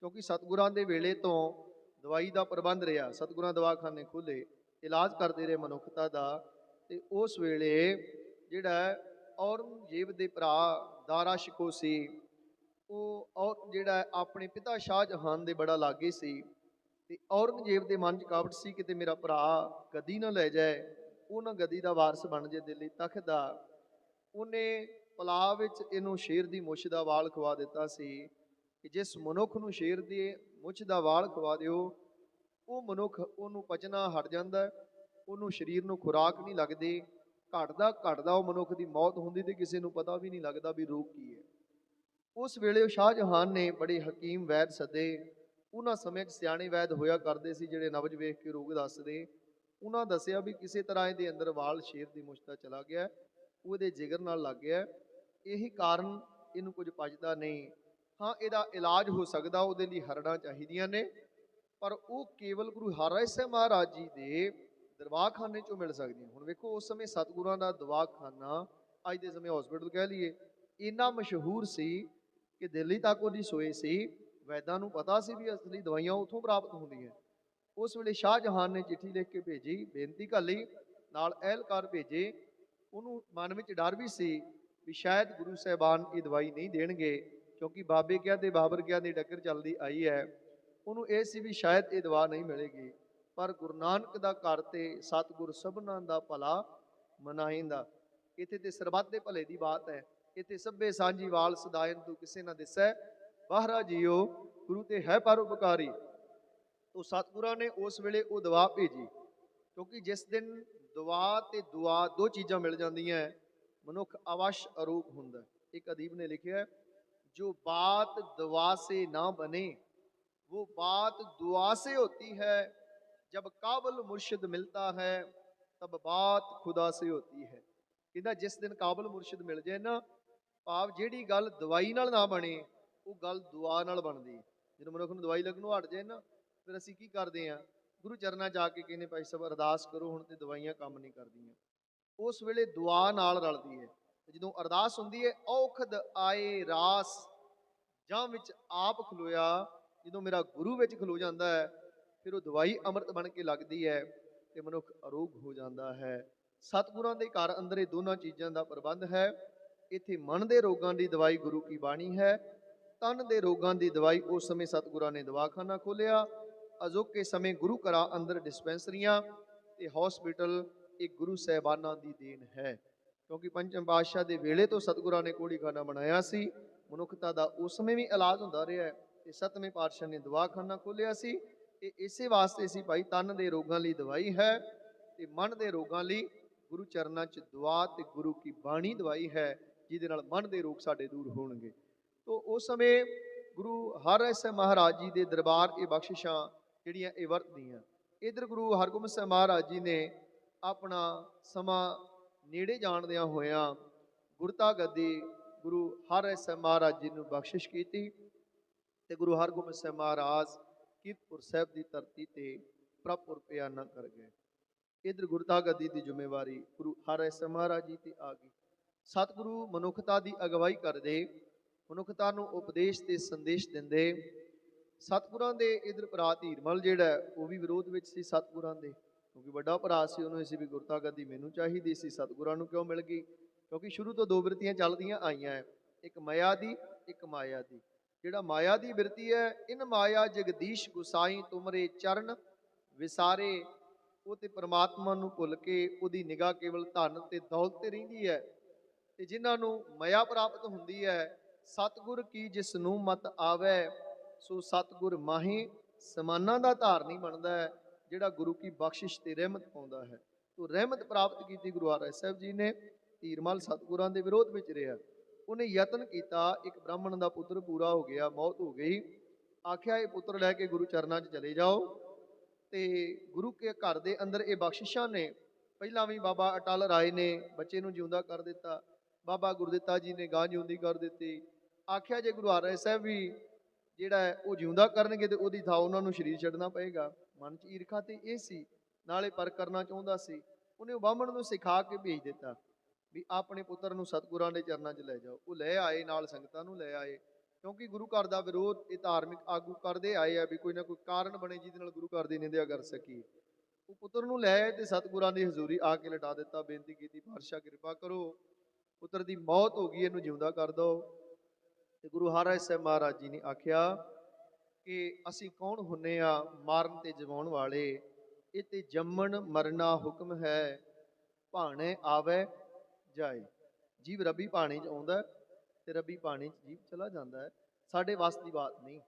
ਕਿਉਂਕਿ ਸਤਿਗੁਰਾਂ ਦੇ ਵੇਲੇ ਤੋਂ ਦਵਾਈ ਦਾ ਪ੍ਰਬੰਧ ਰਿਹਾ, ਸਤਿਗੁਰਾਂ ਦਵਾਖਾਨੇ ਖੋਲੇ ਇਲਾਜ ਕਰਦੇ ਰਹੇ ਮਨੁੱਖਤਾ ਦਾ ਤੇ ਉਸ ਵੇਲੇ ਜਿਹੜਾ ਔਰੰਗਜ਼ੇਬ ਦੇ ਭਰਾ ਦਾਰਾ ਸ਼ਿਕੋ ਸੀ, ਉਹ ਔਰ ਜਿਹੜਾ ਆਪਣੇ ਪਿਤਾ ਸ਼ਾਹ ਜਹਾਨ ਦੇ ਬੜਾ ਲਾਗੇ ਸੀ ਤੇ ਔਰੰਗਜ਼ੇਬ ਦੇ ਮਨ 'ਚ ਕਾਵਟ ਸੀ ਕਿਤੇ ਮੇਰਾ ਭਰਾ ਗੱਦੀ ਨਾ ਲੈ ਜਾਏ, ਉਹ ਨਾ ਗੱਦੀ ਦਾ ਵਾਰਸ ਬਣ ਜੇ ਦਿੱਲੀ ਤਖਤ ਦਾ। ਉਹਨੇ ਪਲਾਵ ਵਿੱਚ ਇਹਨੂੰ ਸ਼ੇਰ ਦੀ ਮੁੱਛ ਦਾ ਵਾਲ ਖਵਾ ਦਿੱਤਾ ਸੀ ਕਿ ਜਿਸ ਮਨੁੱਖ ਨੂੰ ਸ਼ੇਰ ਦੀ ਮੁੱਛ ਦਾ ਵਾਲ ਖਵਾ ਦਿਓ, ਉਹ ਮਨੁੱਖ ਉਹਨੂੰ ਪਚਣਾ ਹਟ ਜਾਂਦਾ, ਉਹਨੂੰ ਸਰੀਰ ਨੂੰ ਖੁਰਾਕ ਨਹੀਂ ਲੱਗਦੀ ਘਟਦਾ ਘਟਦਾ ਉਹ ਮਨੁੱਖ ਦੀ ਮੌਤ ਹੁੰਦੀ ਤੇ ਕਿਸੇ ਨੂੰ ਪਤਾ ਵੀ ਨਹੀਂ ਲੱਗਦਾ ਵੀ ਰੋਗ ਕੀ ਹੈ। ਉਸ ਵੇਲੇ ਉਹ ਸ਼ਾਹਜਹਾਨ ਨੇ ਬੜੇ ਹਕੀਮ ਵੈਦ ਸੱਦੇ, ਉਹਨਾਂ ਸਮੇਂ 'ਚ ਸਿਆਣੇ ਵੈਦ ਹੋਇਆ ਕਰਦੇ ਸੀ ਜਿਹੜੇ ਨਬਜ ਵੇਖ ਕੇ ਰੋਗ ਦੱਸਦੇ। ਉਹਨਾਂ ਦੱਸਿਆ ਵੀ ਕਿਸੇ ਤਰ੍ਹਾਂ ਇਹਦੇ ਅੰਦਰ ਵਾਲ ਸ਼ੇਰ ਦੀ ਮੁਸ਼ਤਾ ਚਲਾ ਗਿਆ ਉਹਦੇ ਜਿਗਰ ਨਾਲ ਲੱਗ ਗਿਆ। ਇਹੀ ਕਾਰਨ ਇਹਨੂੰ ਕੁਝ ਪਚਦਾ ਨਹੀਂ। ਹਾਂ, ਇਹਦਾ ਇਲਾਜ ਹੋ ਸਕਦਾ, ਉਹਦੇ ਲਈ ਹਰੜਾਂ ਚਾਹੀਦੀਆਂ ਨੇ, ਪਰ ਉਹ ਕੇਵਲ ਗੁਰੂ ਹਰਿ ਸਾਹਿਬ ਮਹਾਰਾਜ ਜੀ ਦੇ ਦਰਵਾਖਾਨੇ ਚੋਂ ਮਿਲ ਸਕਦੀਆਂ ਹੁਣ ਵੇਖੋ, ਉਸ ਸਮੇਂ ਸਤਿਗੁਰਾਂ ਦਾ ਦਵਾਖਾਨਾ ਅੱਜ ਦੇ ਸਮੇਂ ਹਸਪੀਟਲ ਕਹਿ ਲਈਏ, ਇੰਨਾ ਮਸ਼ਹੂਰ ਸੀ ਕਿ ਦਿੱਲੀ ਤੱਕ ਉਹਦੀ ਸੋਏ ਸੀ। ਵੈਦਾਂ ਨੂੰ ਪਤਾ ਸੀ ਵੀ ਅਸਲੀ ਦਵਾਈਆਂ ਉੱਥੋਂ ਪ੍ਰਾਪਤ ਹੁੰਦੀਆਂ ਉਸ ਵੇਲੇ ਸ਼ਾਹ ਜਹਾਨ ਨੇ ਚਿੱਠੀ ਲਿਖ ਕੇ ਭੇਜੀ, ਬੇਨਤੀ ਕਰ ਲਈ, ਨਾਲ ਅਹਿਲਕਾਰ ਭੇਜੇ। ਉਹਨੂੰ ਮਨ ਵਿੱਚ ਡਰ ਵੀ ਸੀ ਵੀ ਸ਼ਾਇਦ ਗੁਰੂ ਸਾਹਿਬਾਨ ਇਹ ਦਵਾਈ ਨਹੀਂ ਦੇਣਗੇ, ਕਿਉਂਕਿ ਬਾਬੇ ਕਿਹਾ ਤੇ ਬਾਬਰ ਕਿਹਾ ਦੀ ਟੱਕਰ ਚੱਲਦੀ ਆਈ ਹੈ। ਉਹਨੂੰ ਇਹ ਸੀ ਵੀ ਸ਼ਾਇਦ ਇਹ ਦਵਾ ਨਹੀਂ ਮਿਲੇਗੀ। ਪਰ ਗੁਰੂ ਨਾਨਕ ਦਾ ਘਰ ਤੇ ਸਤਿਗੁਰ ਸਭਨਾਂ ਦਾ ਭਲਾ ਮਨਾਇੰਦਾ ਇੱਥੇ ਤੇ ਸਰਬੱਤ ਦੇ ਭਲੇ ਦੀ ਬਾਤ ਹੈ ਇੱਥੇ ਸਭੇ ਸਾਂਝੀ ਵਾਲ ਸਦਾਇਨ ਤੂੰ ਕਿਸੇ ਨਾ ਦਿਸੈ ਬਾਹਰਾ ਜੀਓ ਗੁਰੂ ਤੇ ਹੈ ਪਰਉਪਕਾਰੀ ਤੋ ਸਤਿਗੁਰਾਂ ਨੇ ਉਸ ਵੇਲੇ ਉਹ ਦਵਾ ਭੇਜੀ ਕਿਉਂਕਿ ਜਿਸ ਦਿਨ ਦਵਾ ਤੇ ਦੁਆ ਦੋ ਚੀਜ਼ਾਂ ਮਿਲ ਜਾਂਦੀਆਂ ਮਨੁੱਖ ਅਵਸ਼ ਅਰੂਪ ਹੁੰਦਾ ਹੈ। ਇੱਕ ਅਦੀਬ ਨੇ ਲਿਖਿਆ ਹੈ, ਜੋ ਬਾਤ ਦਵਾ ਸੇ ਨਾ ਬਨੇ वो बात दुआ से होती है जब काबल मुर्शिद मिलता है तब बात खुदा से होती है ਕਹਿੰਦਾ ਜਿਸ ਦਿਨ ਕਾਬਲ ਮੁਰਸ਼ਿਦ ਮਿਲ ਜਾਏ ਨਾ ਭਾਵ ਜਿਹੜੀ ਗੱਲ ਦਵਾਈ ਨਾਲ ਨਾ ਬਣੇ ਉਹ ਗੱਲ ਦੁਆ ਨਾਲ ਬਣਦੀ ਹੈ ਜਦੋਂ ਮਨੁੱਖ ਨੂੰ ਦਵਾਈ ਲੱਗਣੋਂ ਹਟ ਜਾਏ ਨਾ ਫਿਰ ਅਸੀਂ ਕੀ ਕਰਦੇ ਆ ਗੁਰੂ ਚਰਨਾਂ ਜਾ ਕੇ ਕਹਿੰਦੇ ਭਾਈ ਸਾਹਿਬ ਅਰਦਾਸ ਕਰੋ ਹੁਣ ਤੇ ਦਵਾਈਆਂ ਕੰਮ ਨਹੀਂ ਕਰਦੀਆਂ ਉਸ ਵੇਲੇ ਦੁਆ ਨਾਲ ਰਲਦੀ ਹੈ ਤੇ ਜਦੋਂ ਅਰਦਾਸ ਹੁੰਦੀ ਹੈ ਔਖਦ ਆਏ ਰਾਸ ਜਾਂ ਵਿੱਚ ਆਪ ਖਲੋਇਆ ਜਦੋਂ ਮੇਰਾ ਗੁਰੂ ਵਿੱਚ ਖਲੋ ਜਾਂਦਾ ਹੈ ਫਿਰ ਉਹ ਦਵਾਈ ਅੰਮ੍ਰਿਤ ਬਣ ਕੇ ਲੱਗਦੀ ਹੈ ਤੇ ਮਨੁੱਖ ਅਰੋਗ ਹੋ ਜਾਂਦਾ ਹੈ। ਸਤਿਗੁਰਾਂ ਦੇ ਘਰ ਅੰਦਰ ਇਹ ਦੋਨਾਂ ਚੀਜ਼ਾਂ ਦਾ ਪ੍ਰਬੰਧ ਹੈ। ਇੱਥੇ ਮਨ ਦੇ ਰੋਗਾਂ ਦੀ ਦਵਾਈ ਗੁਰੂ ਕੀ ਬਾਣੀ ਹੈ। ਤਨ ਦੇ ਰੋਗਾਂ ਦੀ ਦਵਾਈ ਉਸ ਸਮੇਂ ਸਤਿਗੁਰਾਂ ਨੇ ਦਵਾਖਾਨਾ ਖੋਲਿਆ ਅਜੋਕੇ ਸਮੇਂ ਗੁਰੂ ਘਰਾਂ ਅੰਦਰ ਡਿਸਪੈਂਸਰੀਆਂ ਤੇ ਹਸਪੀਟਲ ਇਹ ਗੁਰੂ ਸਾਹਿਬਾਨਾਂ ਦੀ ਦੇਣ ਹੈ। ਕਿਉਂਕਿ ਪੰਚਮ ਪਾਤਸ਼ਾਹ ਦੇ ਵੇਲੇ ਤੋਂ ਸਤਿਗੁਰਾਂ ਨੇ ਕੋੜੀਖਾਨਾ ਬਣਾਇਆ ਸੀ। ਮਨੁੱਖਤਾ ਦਾ ਉਸ ਸਮੇਂ ਵੀ ਇਲਾਜ ਹੁੰਦਾ ਰਿਹਾ ਹੈ ਤੇ ਸਤਵੇਂ ਪਾਤਸ਼ਾਹ ਨੇ ਦਵਾਖਾਨਾ ਖੋਲਿਆ ਸੀ। ਇਹ ਇਸੇ ਵਾਸਤੇ ਸੀ ਭਾਈ ਤਨ ਦੇ ਰੋਗਾਂ ਲਈ ਦਵਾਈ ਹੈ ਤੇ ਮਨ ਦੇ ਰੋਗਾਂ ਲਈ ਗੁਰੂ ਚਰਨਾਂ 'ਚ ਦੁਆ ਤੇ ਗੁਰੂ ਕੀ ਬਾਣੀ ਦਵਾਈ ਹੈ, ਜਿਹਦੇ ਨਾਲ ਮਨ ਦੇ ਰੋਗ ਸਾਡੇ ਦੂਰ ਹੋਣਗੇ। ਤੋਂ ਉਸ ਸਮੇਂ ਗੁਰੂ ਹਰਿ ਮਹਾਰਾਜ ਜੀ ਦੇ ਦਰਬਾਰ ਇਹ ਬਖਸ਼ਿਸ਼ਾਂ ਜਿਹੜੀਆਂ ਇਹ ਵਰਤਦੀਆਂ। ਇਧਰ ਗੁਰੂ ਹਰਗੋਬਿੰਦ ਸਾਹਿਬ ਮਹਾਰਾਜ ਜੀ ਨੇ ਆਪਣਾ ਸਮਾਂ ਨੇੜੇ ਜਾਣਦਿਆਂ ਹੋਇਆਂ ਗੁਰਤਾ ਗੱਦੀ ਗੁਰੂ ਹਰਿ ਸਾਹਿਬ ਮਹਾਰਾਜ ਜੀ ਨੂੰ ਬਖਸ਼ਿਸ਼ ਕੀਤੀ ਤੇ ਗੁਰੂ ਹਰਗੋਬਿੰਦ ਸਾਹਿਬ ਮਹਾਰਾਜ ਕੀਰਤਪੁਰ ਸਾਹਿਬ ਦੀ ਧਰਤੀ ਤੇ ਪ੍ਰਭੁਰ ਪਿਆਨਾ ਕਰ ਗਏ। ਇਧਰ ਗੁਰਤਾ ਗੱਦੀ ਦੀ ਜ਼ਿੰਮੇਵਾਰੀ ਗੁਰੂ ਹਰਿ ਸਾਹਿਬ ਮਹਾਰਾਜ ਜੀ ਤੇ ਆ ਗਈ। ਸਤਿਗੁਰੂ ਮਨੁੱਖਤਾ ਦੀ ਅਗਵਾਈ ਕਰਦੇ ਮਨੁੱਖਤਾ ਨੂੰ ਉਪਦੇਸ਼ ਤੇ ਸੰਦੇਸ਼ ਦਿੰਦੇ। ਸਤਿਗੁਰਾਂ ਦੇ ਇਧਰ ਭਰਾ ਧੀਰਮਲ ਜਿਹੜਾ ਹੈ, ਉਹ ਵੀ ਵਿਰੋਧ ਵਿੱਚ ਸੀ ਸਤਿਗੁਰਾਂ ਦੇ। ਕਿਉਂਕਿ ਵੱਡਾ ਭਰਾ ਸੀ ਉਹਨੂੰ ਸੀ ਵੀ ਗੁਰਤਾ ਗੱਦੀ ਮੈਨੂੰ ਚਾਹੀਦੀ ਸੀ ਸਤਿਗੁਰਾਂ ਨੂੰ ਕਿਉਂ ਮਿਲ ਗਈ? ਕਿਉਂਕਿ ਸ਼ੁਰੂ ਤੋਂ ਦੋ ਬਿਰਤੀਆਂ ਚੱਲਦੀਆਂ ਆਈਆਂ ਹੈ ਇੱਕ ਮਾਇਆ ਦੀ ਇੱਕ ਮਾਇਆ ਦੀ। ਜਿਹੜਾ ਮਾਇਆ ਦੀ ਬਿਰਤੀ ਹੈ, ਇਨ ਮਾਇਆ ਜਗਦੀਸ਼ ਗੁਸਾਈ ਤੁਮਰੇ ਚਰਨ ਵਿਸਾਰੇ, ਉਹ ਤੇ ਪ੍ਰਮਾਤਮਾ ਨੂੰ ਭੁੱਲ ਕੇ ਉਹਦੀ ਨਿਗਾਹ ਕੇਵਲ ਧਨ ਤੇ ਦੌਲਤ ਤੇ ਰਹਿੰਦੀ ਹੈ ਤੇ ਜਿਨ੍ਹਾਂ ਨੂੰ ਮਾਇਆ ਪ੍ਰਾਪਤ ਹੁੰਦੀ ਹੈ, ਸਤਿਗੁਰ ਕੀ ਜਿਸ ਨੂੰ ਮਤ ਆਵੇ, ਸੋ ਸਤਿਗੁਰ ਮਾਹੀ ਸਮਾਨਾਂ ਦਾ ਧਾਰਨੀ ਬਣਦਾ ਹੈ, ਜਿਹੜਾ ਗੁਰੂ ਕੀ ਬਖਸ਼ਿਸ਼ ਤੇ ਰਹਿਮਤ ਪਾਉਂਦਾ ਹੈ। ਤੋ ਰਹਿਮਤ ਪ੍ਰਾਪਤ ਕੀਤੀ ਗੁਰੂ ਹਰਿ ਸਾਹਿਬ ਜੀ ਨੇ, ਧੀਰਮਲ ਸਤਿਗੁਰਾਂ ਦੇ ਵਿਰੋਧ ਵਿੱਚ ਰਿਹਾ। ਉਹਨੇ ਯਤਨ ਕੀਤਾ, ਇੱਕ ਬ੍ਰਾਹਮਣ ਦਾ ਪੁੱਤਰ ਪੂਰਾ ਹੋ ਗਿਆ, ਮੌਤ ਹੋ ਗਈ। ਆਖਿਆ, ਇਹ ਪੁੱਤਰ ਲੈ ਕੇ ਗੁਰੂ ਚਰਨਾਂ 'ਚ ਚਲੇ ਜਾਓ। ਤੇ ਗੁਰੂ ਕੇ ਘਰ ਦੇ ਅੰਦਰ ਇਹ ਬਖਸ਼ਿਸ਼ਾਂ ਨੇ, ਪਹਿਲਾਂ ਵੀ ਬਾਬਾ ਅਟਲ ਰਾਏ ਨੇ ਬੱਚੇ ਨੂੰ ਜਿਉਂਦਾ ਕਰ ਦਿੱਤਾ, ਬਾਬਾ ਗੁਰਦਿੱਤਾ ਜੀ ਨੇ ਗਾਂ ਜਿਉਂਦੀ ਕਰ ਦਿੱਤੀ। ਆਖਿਆ, ਜੇ ਗੁਰੂ ਹਰਿ ਸਾਹਿਬ ਵੀ ਜਿਹੜਾ ਹੈ, ਉਹ ਜਿਉਂਦਾ ਕਰਨਗੇ, ਤੇ ਉਹਦੀ ਥਾਂ ਉਹਨਾਂ ਨੂੰ ਸਰੀਰ ਛੱਡਣਾ ਪਏਗਾ। ਮਨ 'ਚ ਈਰਖਾ ਤੇ ਇਹ ਸੀ, ਨਾਲੇ ਪਰ ਕਰਨਾ ਚਾਹੁੰਦਾ ਸੀ। ਉਹਨੇ ਉਹ ਬਾਹਮਣ ਨੂੰ ਸਿਖਾ ਕੇ ਭੇਜ ਦਿੱਤਾ। ਵੀ ਆਪਣੇ ਪੁੱਤਰ ਨੂੰ ਸਤਿਗੁਰਾਂ ਦੇ ਚਰਨਾਂ 'ਚ ਲੈ ਜਾਓ। ਉਹ ਲੈ ਆਏ ਨਾਲ ਸੰਗਤਾਂ ਨੂੰ ਲੈ ਆਏ। ਕਿਉਂਕਿ ਗੁਰੂ ਘਰ ਦਾ ਵਿਰੋਧ ਇਹ ਧਾਰਮਿਕ ਆਗੂ ਕਰਦੇ ਆਏ ਆ ਵੀ ਕੋਈ ਨਾ ਕੋਈ ਕਾਰਨ ਬਣੇ ਜਿਹਦੇ ਨਾਲ ਗੁਰੂ ਘਰ ਦੀ ਨਿੰਦਿਆ ਕਰ ਸਕੀਏ। ਉਹ ਪੁੱਤਰ ਨੂੰ ਲੈ ਆਏ ਤੇ ਸਤਿਗੁਰਾਂ ਦੀ ਹਜ਼ੂਰੀ ਆ ਕੇ ਲਟਾ ਦਿੱਤਾ, ਬੇਨਤੀ ਕੀਤੀ, ਪਾਤਸ਼ਾਹ ਕਿਰਪਾ ਕਰੋ, ਪੁੱਤਰ ਦੀ ਮੌਤ ਹੋ ਗਈ, ਇਹਨੂੰ ਜਿਉਂਦਾ ਕਰ ਦਿਓ ਤੇ ਗੁਰੂ ਹਰਿ ਸਾਹਿਬ ਮਹਾਰਾਜ ਜੀ ਨੇ ਆਖਿਆ ਕਿ ਅਸੀਂ ਕੌਣ ਹੁੰਨੇ ਆ ਮਾਰਨ ਤੇ ਜਵਾਉਣ ਵਾਲੇ? ਇਹ ਤੇ ਜੰਮਣ ਮਰਨਾ ਹੁਕਮ ਹੈ। ਭਾਣੇ ਆਵੇ ਜਾਏ। ਜੀਵ ਰੱਬੀ ਪਾਣੀ 'ਚ ਆਉਂਦਾ ਤੇ ਰੱਬੀ ਪਾਣੀ 'ਚ ਜੀਵ ਚਲਾ ਜਾਂਦਾ ਹੈ। ਸਾਡੇ ਵੱਸ ਦੀ ਬਾਤ ਨਹੀਂ।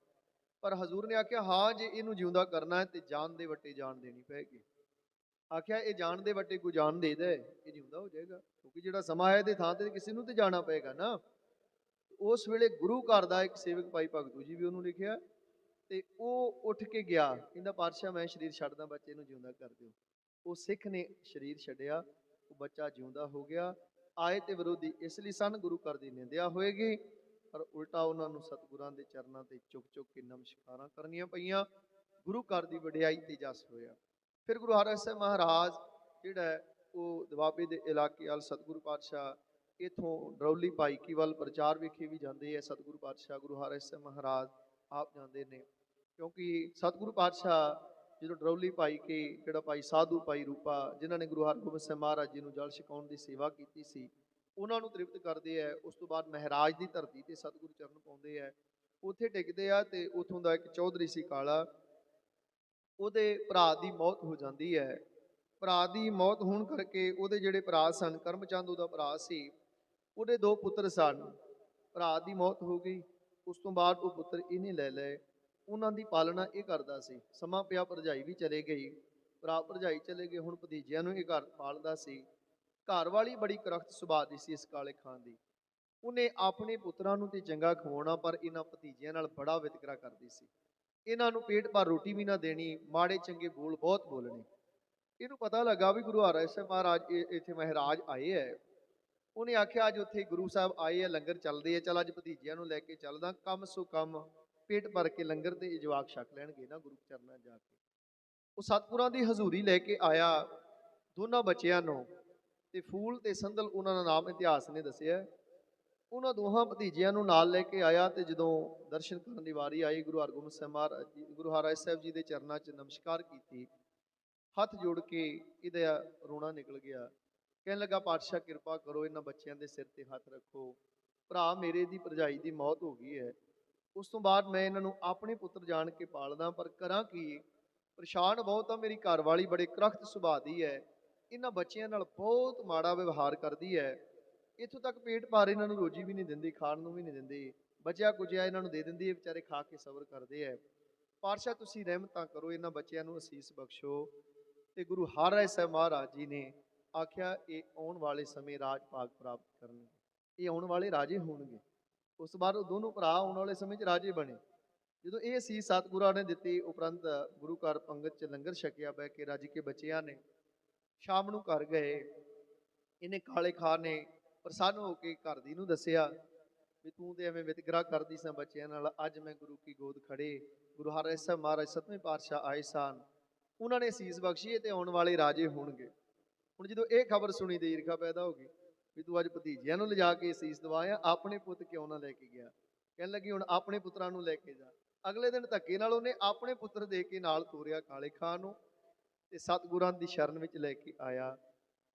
ਪਰ ਹਜ਼ੂਰ ਨੇ ਆਖਿਆ, ਹਾਂ, ਜੇ ਇਹਨੂੰ ਜਿਉਂਦਾ ਕਰਨਾ ਹੈ ਤੇ ਜਾਨ ਦੇ ਵੱਟੇ ਜਾਨ ਦੇਣੀ ਪਏਗੀ। ਆਖਿਆ, ਇਹ ਜਾਨ ਦੇ ਵੱਟੇ ਕੋਈ ਜਾਨ ਦੇ ਦੇ ਇਹ ਜਿਉਂਦਾ ਹੋ ਜਾਏਗਾ। ਕਿਉਂਕਿ ਜਿਹੜਾ ਸਮਾਂ ਹੈ ਇਹਦੇ ਥਾਂ ਤੇ ਕਿਸੇ ਨੂੰ ਤੇ ਜਾਣਾ ਪਏਗਾ ਨਾ। ਉਸ ਵੇਲੇ ਗੁਰੂ ਘਰ ਦਾ ਇੱਕ ਸੇਵਕ ਭਾਈ ਭਗਤੂ ਜੀ ਵੀ ਉਹਨੂੰ ਲਿਖਿਆ ਤੇ ਉਹ ਉੱਠ ਕੇ ਗਿਆ। ਕਹਿੰਦਾ, ਪਾਤਸ਼ਾਹ, ਮੈਂ ਸਰੀਰ ਛੱਡਦਾ, ਬੱਚੇ ਨੂੰ ਜਿਉਂਦਾ ਕਰ ਦਿਓ। ਉਹ ਸਿੱਖ ਨੇ ਸਰੀਰ ਛੱਡਿਆ। ਉਹ ਬੱਚਾ ਜਿਉਂਦਾ ਹੋ ਗਿਆ। ਆਏ ਤੇ ਵਿਰੋਧੀ ਇਸ ਲਈ ਸਨ, ਗੁਰੂ ਘਰ ਦੀ ਨਿੰਦਿਆ ਹੋਏਗੀ। ਪਰ ਉਲਟਾ ਉਹਨਾਂ ਨੂੰ ਸਤਿਗੁਰਾਂ ਦੇ ਚਰਨਾਂ ਤੇ ਚੁੱਕ ਚੁੱਕ ਕੇ ਨਮਸਕਾਰਾਂ ਕਰਨੀਆਂ ਪਈਆਂ। ਗੁਰੂ ਘਰ ਦੀ ਵਡਿਆਈ ਤੇ ਜਸ ਹੋਇਆ। ਫਿਰ ਗੁਰੂ ਹਰਿ ਮਹਾਰਾਜ, ਜਿਹੜਾ ਉਹ ਦੁਆਬੇ ਦੇ ਇਲਾਕੇ ਵਾਲ ਸਤਿਗੁਰੂ ਪਾਤਸ਼ਾਹ, ਇਥੋਂ ਡਰੌਲੀ ਪਾਈਕੀ ਵੱਲ ਪ੍ਰਚਾਰ ਵਿਖੇ ਵੀ ਜਾਂਦੇ ਆ। ਸਤਿਗੁਰੂ ਪਾਤਸ਼ਾਹ ਗੁਰੂ ਹਰਿ ਸਿੰਘ ਮਹਾਰਾਜ ਆਪ ਜਾਂਦੇ ਨੇ। ਕਿਉਂਕਿ ਸਤਿਗੁਰੂ ਪਾਤਸ਼ਾਹ ਜਦੋਂ ਡਰੌਲੀ ਪਾਈ ਕੇ, ਜਿਹੜਾ ਭਾਈ ਸਾਧੂ ਭਾਈ ਰੂਪਾ, ਜਿਨ੍ਹਾਂ ਨੇ ਗੁਰੂ ਹਰਗੋਬਿੰਦ ਸਾਹਿਬ ਮਹਾਰਾਜ ਜੀ ਨੂੰ ਜਲ ਛਕਾਉਣ ਦੀ ਸੇਵਾ ਕੀਤੀ ਸੀ, ਉਹਨਾਂ ਨੂੰ ਤ੍ਰਿਪਤ ਕਰਦੇ ਆ ਉਸ ਤੋਂ ਬਾਅਦ ਮਹਾਰਾਜ ਦੀ ਧਰਤੀ ਤੇ ਸਤਿਗੁਰੂ ਚਰਨ ਪਾਉਂਦੇ ਆ ਉੱਥੇ ਟਿਕਦੇ ਆ ਤੇ ਉਥੋਂ ਦਾ ਇੱਕ ਚੌਧਰੀ ਸੀ ਕਾਲਾ, ਉਹਦੇ ਭਰਾ ਦੀ ਮੌਤ ਹੋ ਜਾਂਦੀ ਹੈ ਭਰਾ ਦੀ ਮੌਤ ਹੋਣ ਕਰਕੇ ਉਹਦੇ ਜਿਹੜੇ ਭਰਾ ਸਨ, ਕਰਮਚੰਦ ਉਹਦਾ ਭਰਾ ਸੀ, ਉਹਦੇ ਦੋ ਪੁੱਤਰ ਸਨ। ਭਰਾ ਦੀ ਮੌਤ ਹੋ ਗਈ, ਉਸ ਤੋਂ ਬਾਅਦ ਉਹ ਪੁੱਤਰ ਇਹਨੇ ਲੈ ਲਏ। ਉਹਨਾਂ ਦੀ ਪਾਲਣਾ ਇਹ ਕਰਦਾ ਸੀ। ਸਮਾਂ ਪਿਆ ਭਰਜਾਈ ਵੀ ਚਲੇ ਗਈ। ਭਰਾ ਭਰਜਾਈ ਚਲੇ ਗਏ। ਹੁਣ ਭਤੀਜਿਆਂ ਨੂੰ ਇਹ ਘਰ ਪਾਲਦਾ ਸੀ। ਘਰ ਵਾਲੀ ਬੜੀ ਕਰਖਤ ਸੁਭਾਅ ਦੀ ਸੀ ਇਸ ਕਾਲੇ ਖਾਨ ਦੀ। ਉਹਨੇ ਆਪਣੇ ਪੁੱਤਰਾਂ ਨੂੰ ਤੇ ਚੰਗਾ ਖਵਾਉਣਾ ਪਰ ਇਹਨਾਂ ਭਤੀਜਿਆਂ ਨਾਲ ਬੜਾ ਵਿਤਕਰਾ ਕਰਦੀ ਸੀ। ਇਹਨਾਂ ਨੂੰ ਪੇਟ ਭਰ ਰੋਟੀ ਵੀ ਨਾ ਦੇਣੀ, ਮਾੜੇ ਚੰਗੇ ਬੋਲ ਬਹੁਤ ਬੋਲਣੇ। ਇਹਨੂੰ ਪਤਾ ਲੱਗਾ ਵੀ ਗੁਰੂ ਹਰਿ ਸਾਹਿਬ ਮਹਾਰਾਜ ਇੱਥੇ ਮਹਾਰਾਜ ਆਏ ਹੈ ਉਹਨੇ ਆਖਿਆ, ਅੱਜ ਉੱਥੇ ਗੁਰੂ ਸਾਹਿਬ ਆਏ ਹੈ ਲੰਗਰ ਚੱਲਦੇ ਹੈ ਚਲ ਅੱਜ ਭਤੀਜਿਆਂ ਨੂੰ ਲੈ ਕੇ ਚੱਲਦਾ। ਕੰਮ ਸੋ ਕੰਮ ਪੇਟ ਭਰ ਕੇ ਲੰਗਰ ਤੇ ਇਜਵਾਕ ਛਕ ਲੈਣਗੇ ਨਾ ਗੁਰੂ ਚਰਨਾਂ ਜਾ ਕੇ। ਉਹ ਸਤਿਗੁਰਾਂ ਦੀ ਹਜ਼ੂਰੀ ਲੈ ਕੇ ਆਇਆ ਦੋਨਾਂ ਬੱਚਿਆਂ ਨੂੰ ਤੇ ਫੂਲ ਤੇ ਸੰਦਲ ਉਹਨਾਂ ਦਾ ਨਾਮ ਇਤਿਹਾਸ ਨੇ ਦੱਸਿਆ। ਉਹਨਾਂ ਦੋਹਾਂ ਭਤੀਜਿਆਂ ਨੂੰ ਨਾਲ ਲੈ ਕੇ ਆਇਆ ਤੇ ਜਦੋਂ ਦਰਸ਼ਨ ਕਰਨ ਦੀ ਵਾਰੀ ਆਈ, ਗੁਰੂ ਹਰਗੋਬਿੰਦ ਸਾਹਿਬ ਮਹਾਰਾਜ ਗੁਰੂ ਹਰਿ ਸਾਹਿਬ ਜੀ ਦੇ ਚਰਨਾਂ 'ਚ ਨਮਸਕਾਰ ਕੀਤੀ। ਹੱਥ ਜੋੜ ਕੇ ਇਹਦਾ ਰੋਣਾ ਨਿਕਲ ਗਿਆ। ਕਹਿਣ ਲੱਗਾ, ਪਾਤਸ਼ਾਹ, ਕਿਰਪਾ ਕਰੋ, ਇਹਨਾਂ ਬੱਚਿਆਂ ਦੇ ਸਿਰ ਤੇ ਹੱਥ ਰੱਖੋ। ਭਰਾ ਮੇਰੇ ਦੀ ਭਰਜਾਈ ਦੀ ਮੌਤ ਹੋ ਗਈ ਹੈ। ਉਸ ਤੋਂ ਬਾਅਦ ਮੈਂ ਇਹਨਾਂ ਨੂੰ ਆਪਣੇ ਪੁੱਤਰ ਜਾਣ ਕੇ ਪਾਲਦਾ, ਪਰ ਕਰਾਂ ਕੀ ਪਰੇਸ਼ਾਨ ਬਹੁਤ ਆ, ਮੇਰੀ ਘਰਵਾਲੀ ਬੜੇ ਕਰਖਤ ਸੁਭਾਅ ਦੀ ਹੈ। ਇਹਨਾਂ ਬੱਚਿਆਂ ਨਾਲ ਬਹੁਤ ਮਾੜਾ ਵਿਵਹਾਰ ਕਰਦੀ ਹੈ। ਇੱਥੋਂ ਤੱਕ ਪੇਟ ਭਾਰ ਇਹਨਾਂ ਨੂੰ ਰੋਜੀ ਵੀ ਨਹੀਂ ਦਿੰਦੀ, ਖਾਣ ਨੂੰ ਵੀ ਨਹੀਂ ਦਿੰਦੀ। ਬਚਿਆ ਕੁਝਿਆ ਇਹਨਾਂ ਨੂੰ ਦੇ ਦਿੰਦੀ ਹੈ, ਵਿਚਾਰੇ ਖਾ ਕੇ ਸਬਰ ਕਰਦੇ ਹੈ। ਪਾਤਸ਼ਾਹ, ਤੁਸੀਂ ਰਹਿਮਤਾਂ ਕਰੋ, ਇਹਨਾਂ ਬੱਚਿਆਂ ਨੂੰ ਅਸੀਸ ਬਖਸ਼ੋ। ਤੇ ਗੁਰੂ ਹਰਿ ਸਾਹਿਬ ਮਹਾਰਾਜ ਜੀ ਨੇ ਆਖਿਆ, ਇਹ ਆਉਣ ਵਾਲੇ ਸਮੇਂ ਰਾਜ ਭਾਗ ਪ੍ਰਾਪਤ ਕਰਨਗੇ। ਇਹ ਆਉਣ ਵਾਲੇ ਰਾਜੇ ਹੋਣਗੇ। ਉਸ ਤੋਂ ਬਾਅਦ ਉਹ ਦੋਨੋਂ ਭਰਾ ਆਉਣ ਵਾਲੇ ਸਮੇਂ 'ਚ ਰਾਜੇ ਬਣੇ। ਜਦੋਂ ਇਹ ਸੀ, ਸਤਿਗੁਰਾਂ ਨੇ ਦਿੱਤੀ ਉਪਰੰਤ ਗੁਰੂ ਘਰ ਪੰਗਤ 'ਚ ਲੰਗਰ ਛਕਿਆ ਬੈ ਕੇ ਰੱਜ ਕੇ ਬੱਚਿਆਂ ਨੇ ਸ਼ਾਮ ਨੂੰ ਘਰ ਗਏ। ਇਹਨੇ ਕਾਲੇ ਖਾਨ ਨੇ ਪ੍ਰਸੰਨ ਹੋ ਕੇ ਘਰ ਦੀ ਨੂੰ ਦੱਸਿਆ ਵੀ ਤੂੰ ਤੇ ਐਵੇਂ ਵਿਤਕਰਾ ਕਰਦੀ ਸਾਂ ਬੱਚਿਆਂ ਨਾਲ, ਅੱਜ ਮੈਂ ਗੁਰੂ ਕੀ ਗੋਦ ਖੜੇ ਗੁਰੂ ਹਰਿ ਸਾਹਿਬ ਮਹਾਰਾਜ ਸਤਵੇਂ ਪਾਤਸ਼ਾਹ ਆਏ ਸਨ। ਉਹਨਾਂ ਨੇ ਸੀਸ ਬਖਸ਼ੀਏ ਤੇ ਆਉਣ ਵਾਲੇ ਰਾਜੇ ਹੋਣਗੇ। ਹੁਣ ਜਦੋਂ ਇਹ ਖਬਰ ਸੁਣੀ ਤੇ ਈਰਖਾ ਪੈਦਾ ਹੋ ਗਈ। ਵੀ ਤੂੰ ਅੱਜ ਭਤੀਜਿਆਂ ਨੂੰ ਲਿਜਾ ਕੇ ਸੀਸ ਦਵਾਇਆ ਆਪਣੇ ਪੁੱਤ ਕਿਉਂ ਨਾ ਲੈ ਕੇ ਗਿਆ? ਕਹਿਣ ਲੱਗੀ, ਹੁਣ ਆਪਣੇ ਪੁੱਤਰਾਂ ਨੂੰ ਲੈ ਕੇ ਜਾ। ਅਗਲੇ ਦਿਨ ਧੱਕੇ ਨਾਲ ਉਹਨੇ ਆਪਣੇ ਪੁੱਤਰ ਦੇ ਕੇ ਨਾਲ ਤੋਰਿਆ ਕਾਲੇ ਖਾਨ ਨੂੰ ਤੇ ਸਤਿਗੁਰਾਂ ਦੀ ਸ਼ਰਨ ਵਿੱਚ ਲੈ ਕੇ ਆਇਆ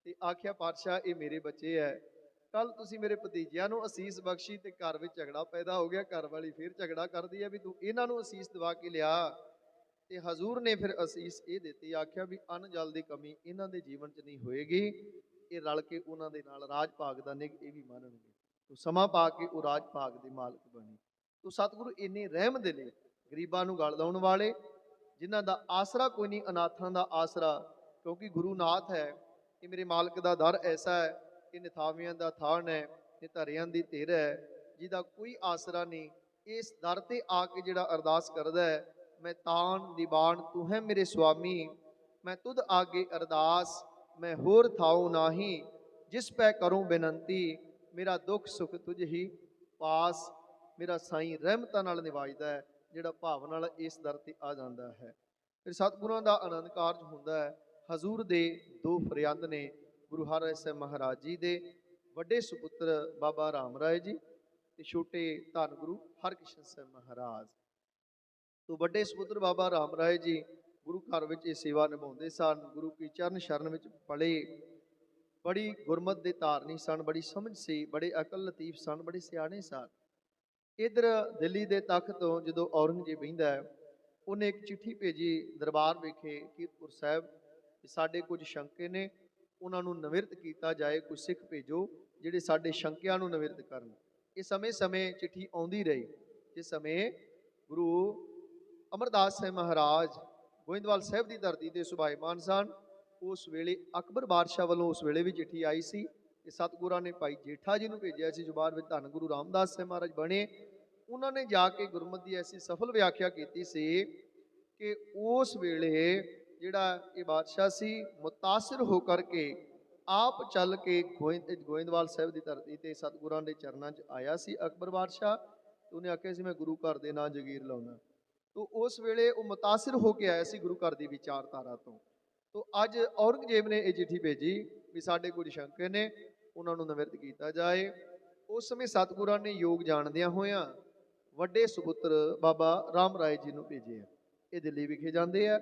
ਤੇ ਆਖਿਆ, ਪਾਤਸ਼ਾਹ, ਇਹ ਮੇਰੇ ਬੱਚੇ ਐ। ਕੱਲ ਤੁਸੀਂ ਮੇਰੇ ਭਤੀਜਿਆਂ ਨੂੰ ਅਸੀਸ ਬਖਸ਼ੀ ਤੇ ਘਰ ਵਿੱਚ ਝਗੜਾ ਪੈਦਾ ਹੋ ਗਿਆ। ਘਰ ਵਾਲੀ ਫਿਰ ਝਗੜਾ ਕਰਦੀ ਹੈ ਵੀ ਤੂੰ ਇਹਨਾਂ ਨੂੰ ਅਸੀਸ ਦਵਾ ਕੇ ਲਿਆ। ਤੇ ਹਜ਼ੂਰ ਨੇ ਫਿਰ ਅਸੀਸ ਇਹ ਦਿੱਤੀ, ਆਖਿਆ ਵੀ ਅਨ ਜਲ ਦੀ ਕਮੀ ਇਹਨਾਂ ਦੇ ਜੀਵਨ 'ਚ ਨਹੀਂ ਹੋਏਗੀ। ਇਹ ਰਲ ਕੇ ਉਹਨਾਂ ਦੇ ਨਾਲ ਰਾਜ ਭਾਗ ਦਾ ਨਿਗ ਇਹ ਵੀ ਮੰਨਣਗੇ। ਤੂੰ ਸਮਾਂ ਪਾ ਕੇ ਉਹ ਰਾਜ ਭਾਗ ਦੇ ਮਾਲਕ ਬਣੇ। ਤੂੰ ਸਤਿਗੁਰੂ ਇੰਨੇ ਰਹਿਮ ਦੇ ਨੇ ਗਰੀਬਾਂ ਨੂੰ ਗਲ ਲਾਉਣ ਵਾਲੇ, ਜਿਨ੍ਹਾਂ ਦਾ ਆਸਰਾ ਕੋਈ ਨਹੀਂ, ਅਨਾਥਾਂ ਦਾ ਆਸਰਾ, ਕਿਉਂਕਿ ਗੁਰੂ ਨਾਥ ਹੈ, ਇਹ ਮੇਰੇ ਮਾਲਕ ਦਾ ਦਰ ਐਸਾ ਹੈ, ਇਹ ਨਿਥਾਵਿਆਂ ਦਾ ਥਾਨ ਹੈ, ਇਹ ਧਰਿਆਂ ਦੀ ਧਿਰ ਹੈ, ਜਿਹਦਾ ਕੋਈ ਆਸਰਾ ਨਹੀਂ, ਇਸ ਦਰ ਤੇ ਆ ਕੇ ਜਿਹੜਾ ਅਰਦਾਸ ਕਰਦਾ ਹੈ, ਮੈਂ ਤਾਨ ਦੀਵਾਨ ਤੂੰ ਹੈ ਮੇਰੇ ਸੁਆਮੀ, ਮੈਂ ਤੁਧ ਆਗੇ ਅਰਦਾਸ ਮੈਂ ਹੋਰ ਥਾਉ ਨਾਹੀ, ਜਿਸ ਪੈ ਕਰੂੰ ਬੇਨੰਤੀ, ਮੇਰਾ ਦੁੱਖ ਸੁਖ ਤੁਝ ਹੀ ਪਾਸ, ਮੇਰਾ ਸਾਈਂ ਰਹਿਮਤਾਂ ਨਾਲ ਨਿਵਾਜਦਾ ਹੈ, ਜਿਹੜਾ ਭਾਵ ਨਾਲ ਇਸ ਦਰ ਤੇ ਆ ਜਾਂਦਾ ਹੈ। ਫਿਰ ਸਤਿਗੁਰਾਂ ਦਾ ਆਨੰਦ ਕਾਰਜ ਹੁੰਦਾ ਹੈ। ਹਜ਼ੂਰ ਦੇ ਦੋ ਫਰਿਆਦ ਨੇ, ਗੁਰੂ ਹਰਿ ਸਾਹਿਬ ਮਹਾਰਾਜ ਜੀ ਦੇ, ਵੱਡੇ ਸੁਪੁੱਤਰ ਬਾਬਾ ਰਾਮ ਰਾਏ ਜੀ ਤੇ ਛੋਟੇ ਧੰਨ ਗੁਰੂ ਹਰਕ੍ਰਿਸ਼ਨ ਸਾਹਿਬ ਮਹਾਰਾਜ। ਤੋਂ ਵੱਡੇ ਸੁਪੁੱਤਰ ਬਾਬਾ ਰਾਮ ਰਾਏ ਜੀ ਗੁਰੂ ਘਰ ਵਿੱਚ ਇਹ ਸੇਵਾ ਨਿਭਾਉਂਦੇ ਸਨ। ਗੁਰੂ ਕੀ ਚਰਨ ਸ਼ਰਨ ਵਿੱਚ ਪਲੇ, ਬੜੀ ਗੁਰਮਤ ਦੇ ਧਾਰਨੀ ਸਨ, ਬੜੀ ਸਮਝ ਸੀ, ਬੜੇ ਅਕਲ ਲਤੀਫ ਸਨ, ਬੜੇ ਸਿਆਣੇ ਸਨ। ਇਧਰ ਦਿੱਲੀ ਦੇ ਤਖਤ ਤੋਂ ਜਦੋਂ ਔਰੰਗਜ਼ੇਬ ਬਹਿੰਦਾ ਹੈ, ਉਹਨੇ ਇੱਕ ਚਿੱਠੀ ਭੇਜੀ ਦਰਬਾਰ ਵਿਖੇ ਕੀਰਤਪੁਰ ਸਾਹਿਬ ਸਾਡੇ ਕੁਝ ਸ਼ੰਕੇ ਨੇ, ਉਹਨਾਂ ਨੂੰ ਨਿਵਰਤ ਕੀਤਾ ਜਾਏ, ਕੁਝ ਸਿੱਖ ਭੇਜੋ, ਜਿਹੜੇ ਸਾਡੇ ਸ਼ੰਕਿਆਂ ਨੂੰ ਨਿਵਰਤ ਕਰਨ। ਇਹ ਸਮੇਂ-ਸਮੇਂ ਚਿੱਠੀ ਆਉਂਦੀ ਰਹੀ। ਜਿਸ ਸਮੇਂ ਗੁਰੂ ਅਮਰਦਾਸ ਸਾਹਿਬ ਮਹਾਰਾਜ ਗੋਇੰਦਵਾਲ ਸਾਹਿਬ ਦੀ ਧਰਤੀ ਦੇ ਸੁਭਾਈਮਾਨ ਸਨ ਉਸ ਵੇਲੇ ਅਕਬਰ ਬਾਦਸ਼ਾਹ ਵੱਲੋਂ ਉਸ ਵੇਲੇ ਵੀ ਚਿੱਠੀ ਆਈ ਸੀ ਕਿ ਸਤਿਗੁਰਾਂ ਨੇ ਭਾਈ ਜੇਠਾ ਜੀ ਨੂੰ ਭੇਜਿਆ ਸੀ, ਜ਼ੁਬਾਨ ਵਿੱਚ ਧੰਨ ਗੁਰੂ ਰਾਮਦਾਸ ਸਾਹਿਬ ਮਹਾਰਾਜ ਬਣੇ। ਉਹਨਾਂ ਨੇ ਜਾ ਕੇ ਗੁਰਮਤਿ ਦੀ ਐਸੀ ਸਫਲ ਵਿਆਖਿਆ ਕੀਤੀ ਸੀ ਕਿ ਉਸ ਵੇਲੇ ਜਿਹੜਾ ਇਹ ਬਾਦਸ਼ਾਹ ਸੀ, ਮੁਤਾਸਿਰ ਹੋ ਕਰਕੇ ਆਪ ਚੱਲ ਕੇ ਗੋਇੰਦ ਗੋਇੰਦਵਾਲ ਸਾਹਿਬ ਦੀ ਧਰਤੀ ਤੇ ਸਤਿਗੁਰਾਂ ਦੇ ਚਰਨਾਂ 'ਚ ਆਇਆ ਸੀ ਅਕਬਰ ਬਾਦਸ਼ਾਹ ਤੇ ਉਹਨੇ ਆਖਿਆ ਸੀ, ਮੈਂ ਗੁਰੂ ਘਰ ਦੇ ਨਾਂ ਜਗੀਰ ਲਾਉਣਾ ਤੋ ਉਸ ਵੇਲੇ ਉਹ ਮੁਤਾਸਿਰ ਹੋ ਕੇ ਆਇਆ ਸੀ ਗੁਰੂ ਘਰ ਦੀ ਵਿਚਾਰਧਾਰਾ ਤੋਂ। ਤੋ ਅੱਜ ਔਰੰਗਜ਼ੇਬ ਨੇ ਇਹ ਚਿੱਠੀ ਭੇਜੀ ਵੀ ਸਾਡੇ ਕੁਝ ਸ਼ੰਕਰ ਨੇ ਉਹਨਾਂ ਨੂੰ ਨਿਵਰਤ ਕੀਤਾ ਜਾਏ। ਉਸ ਸਮੇਂ ਸਤਿਗੁਰਾਂ ਨੇ ਯੋਗ ਜਾਣਦਿਆਂ ਹੋਇਆਂ ਵੱਡੇ ਸੁਪੁੱਤਰ ਬਾਬਾ ਰਾਮ ਰਾਏ ਜੀ ਨੂੰ ਭੇਜਿਆ ਇਹ ਦਿੱਲੀ ਵਿਖੇ ਜਾਂਦੇ ਆ।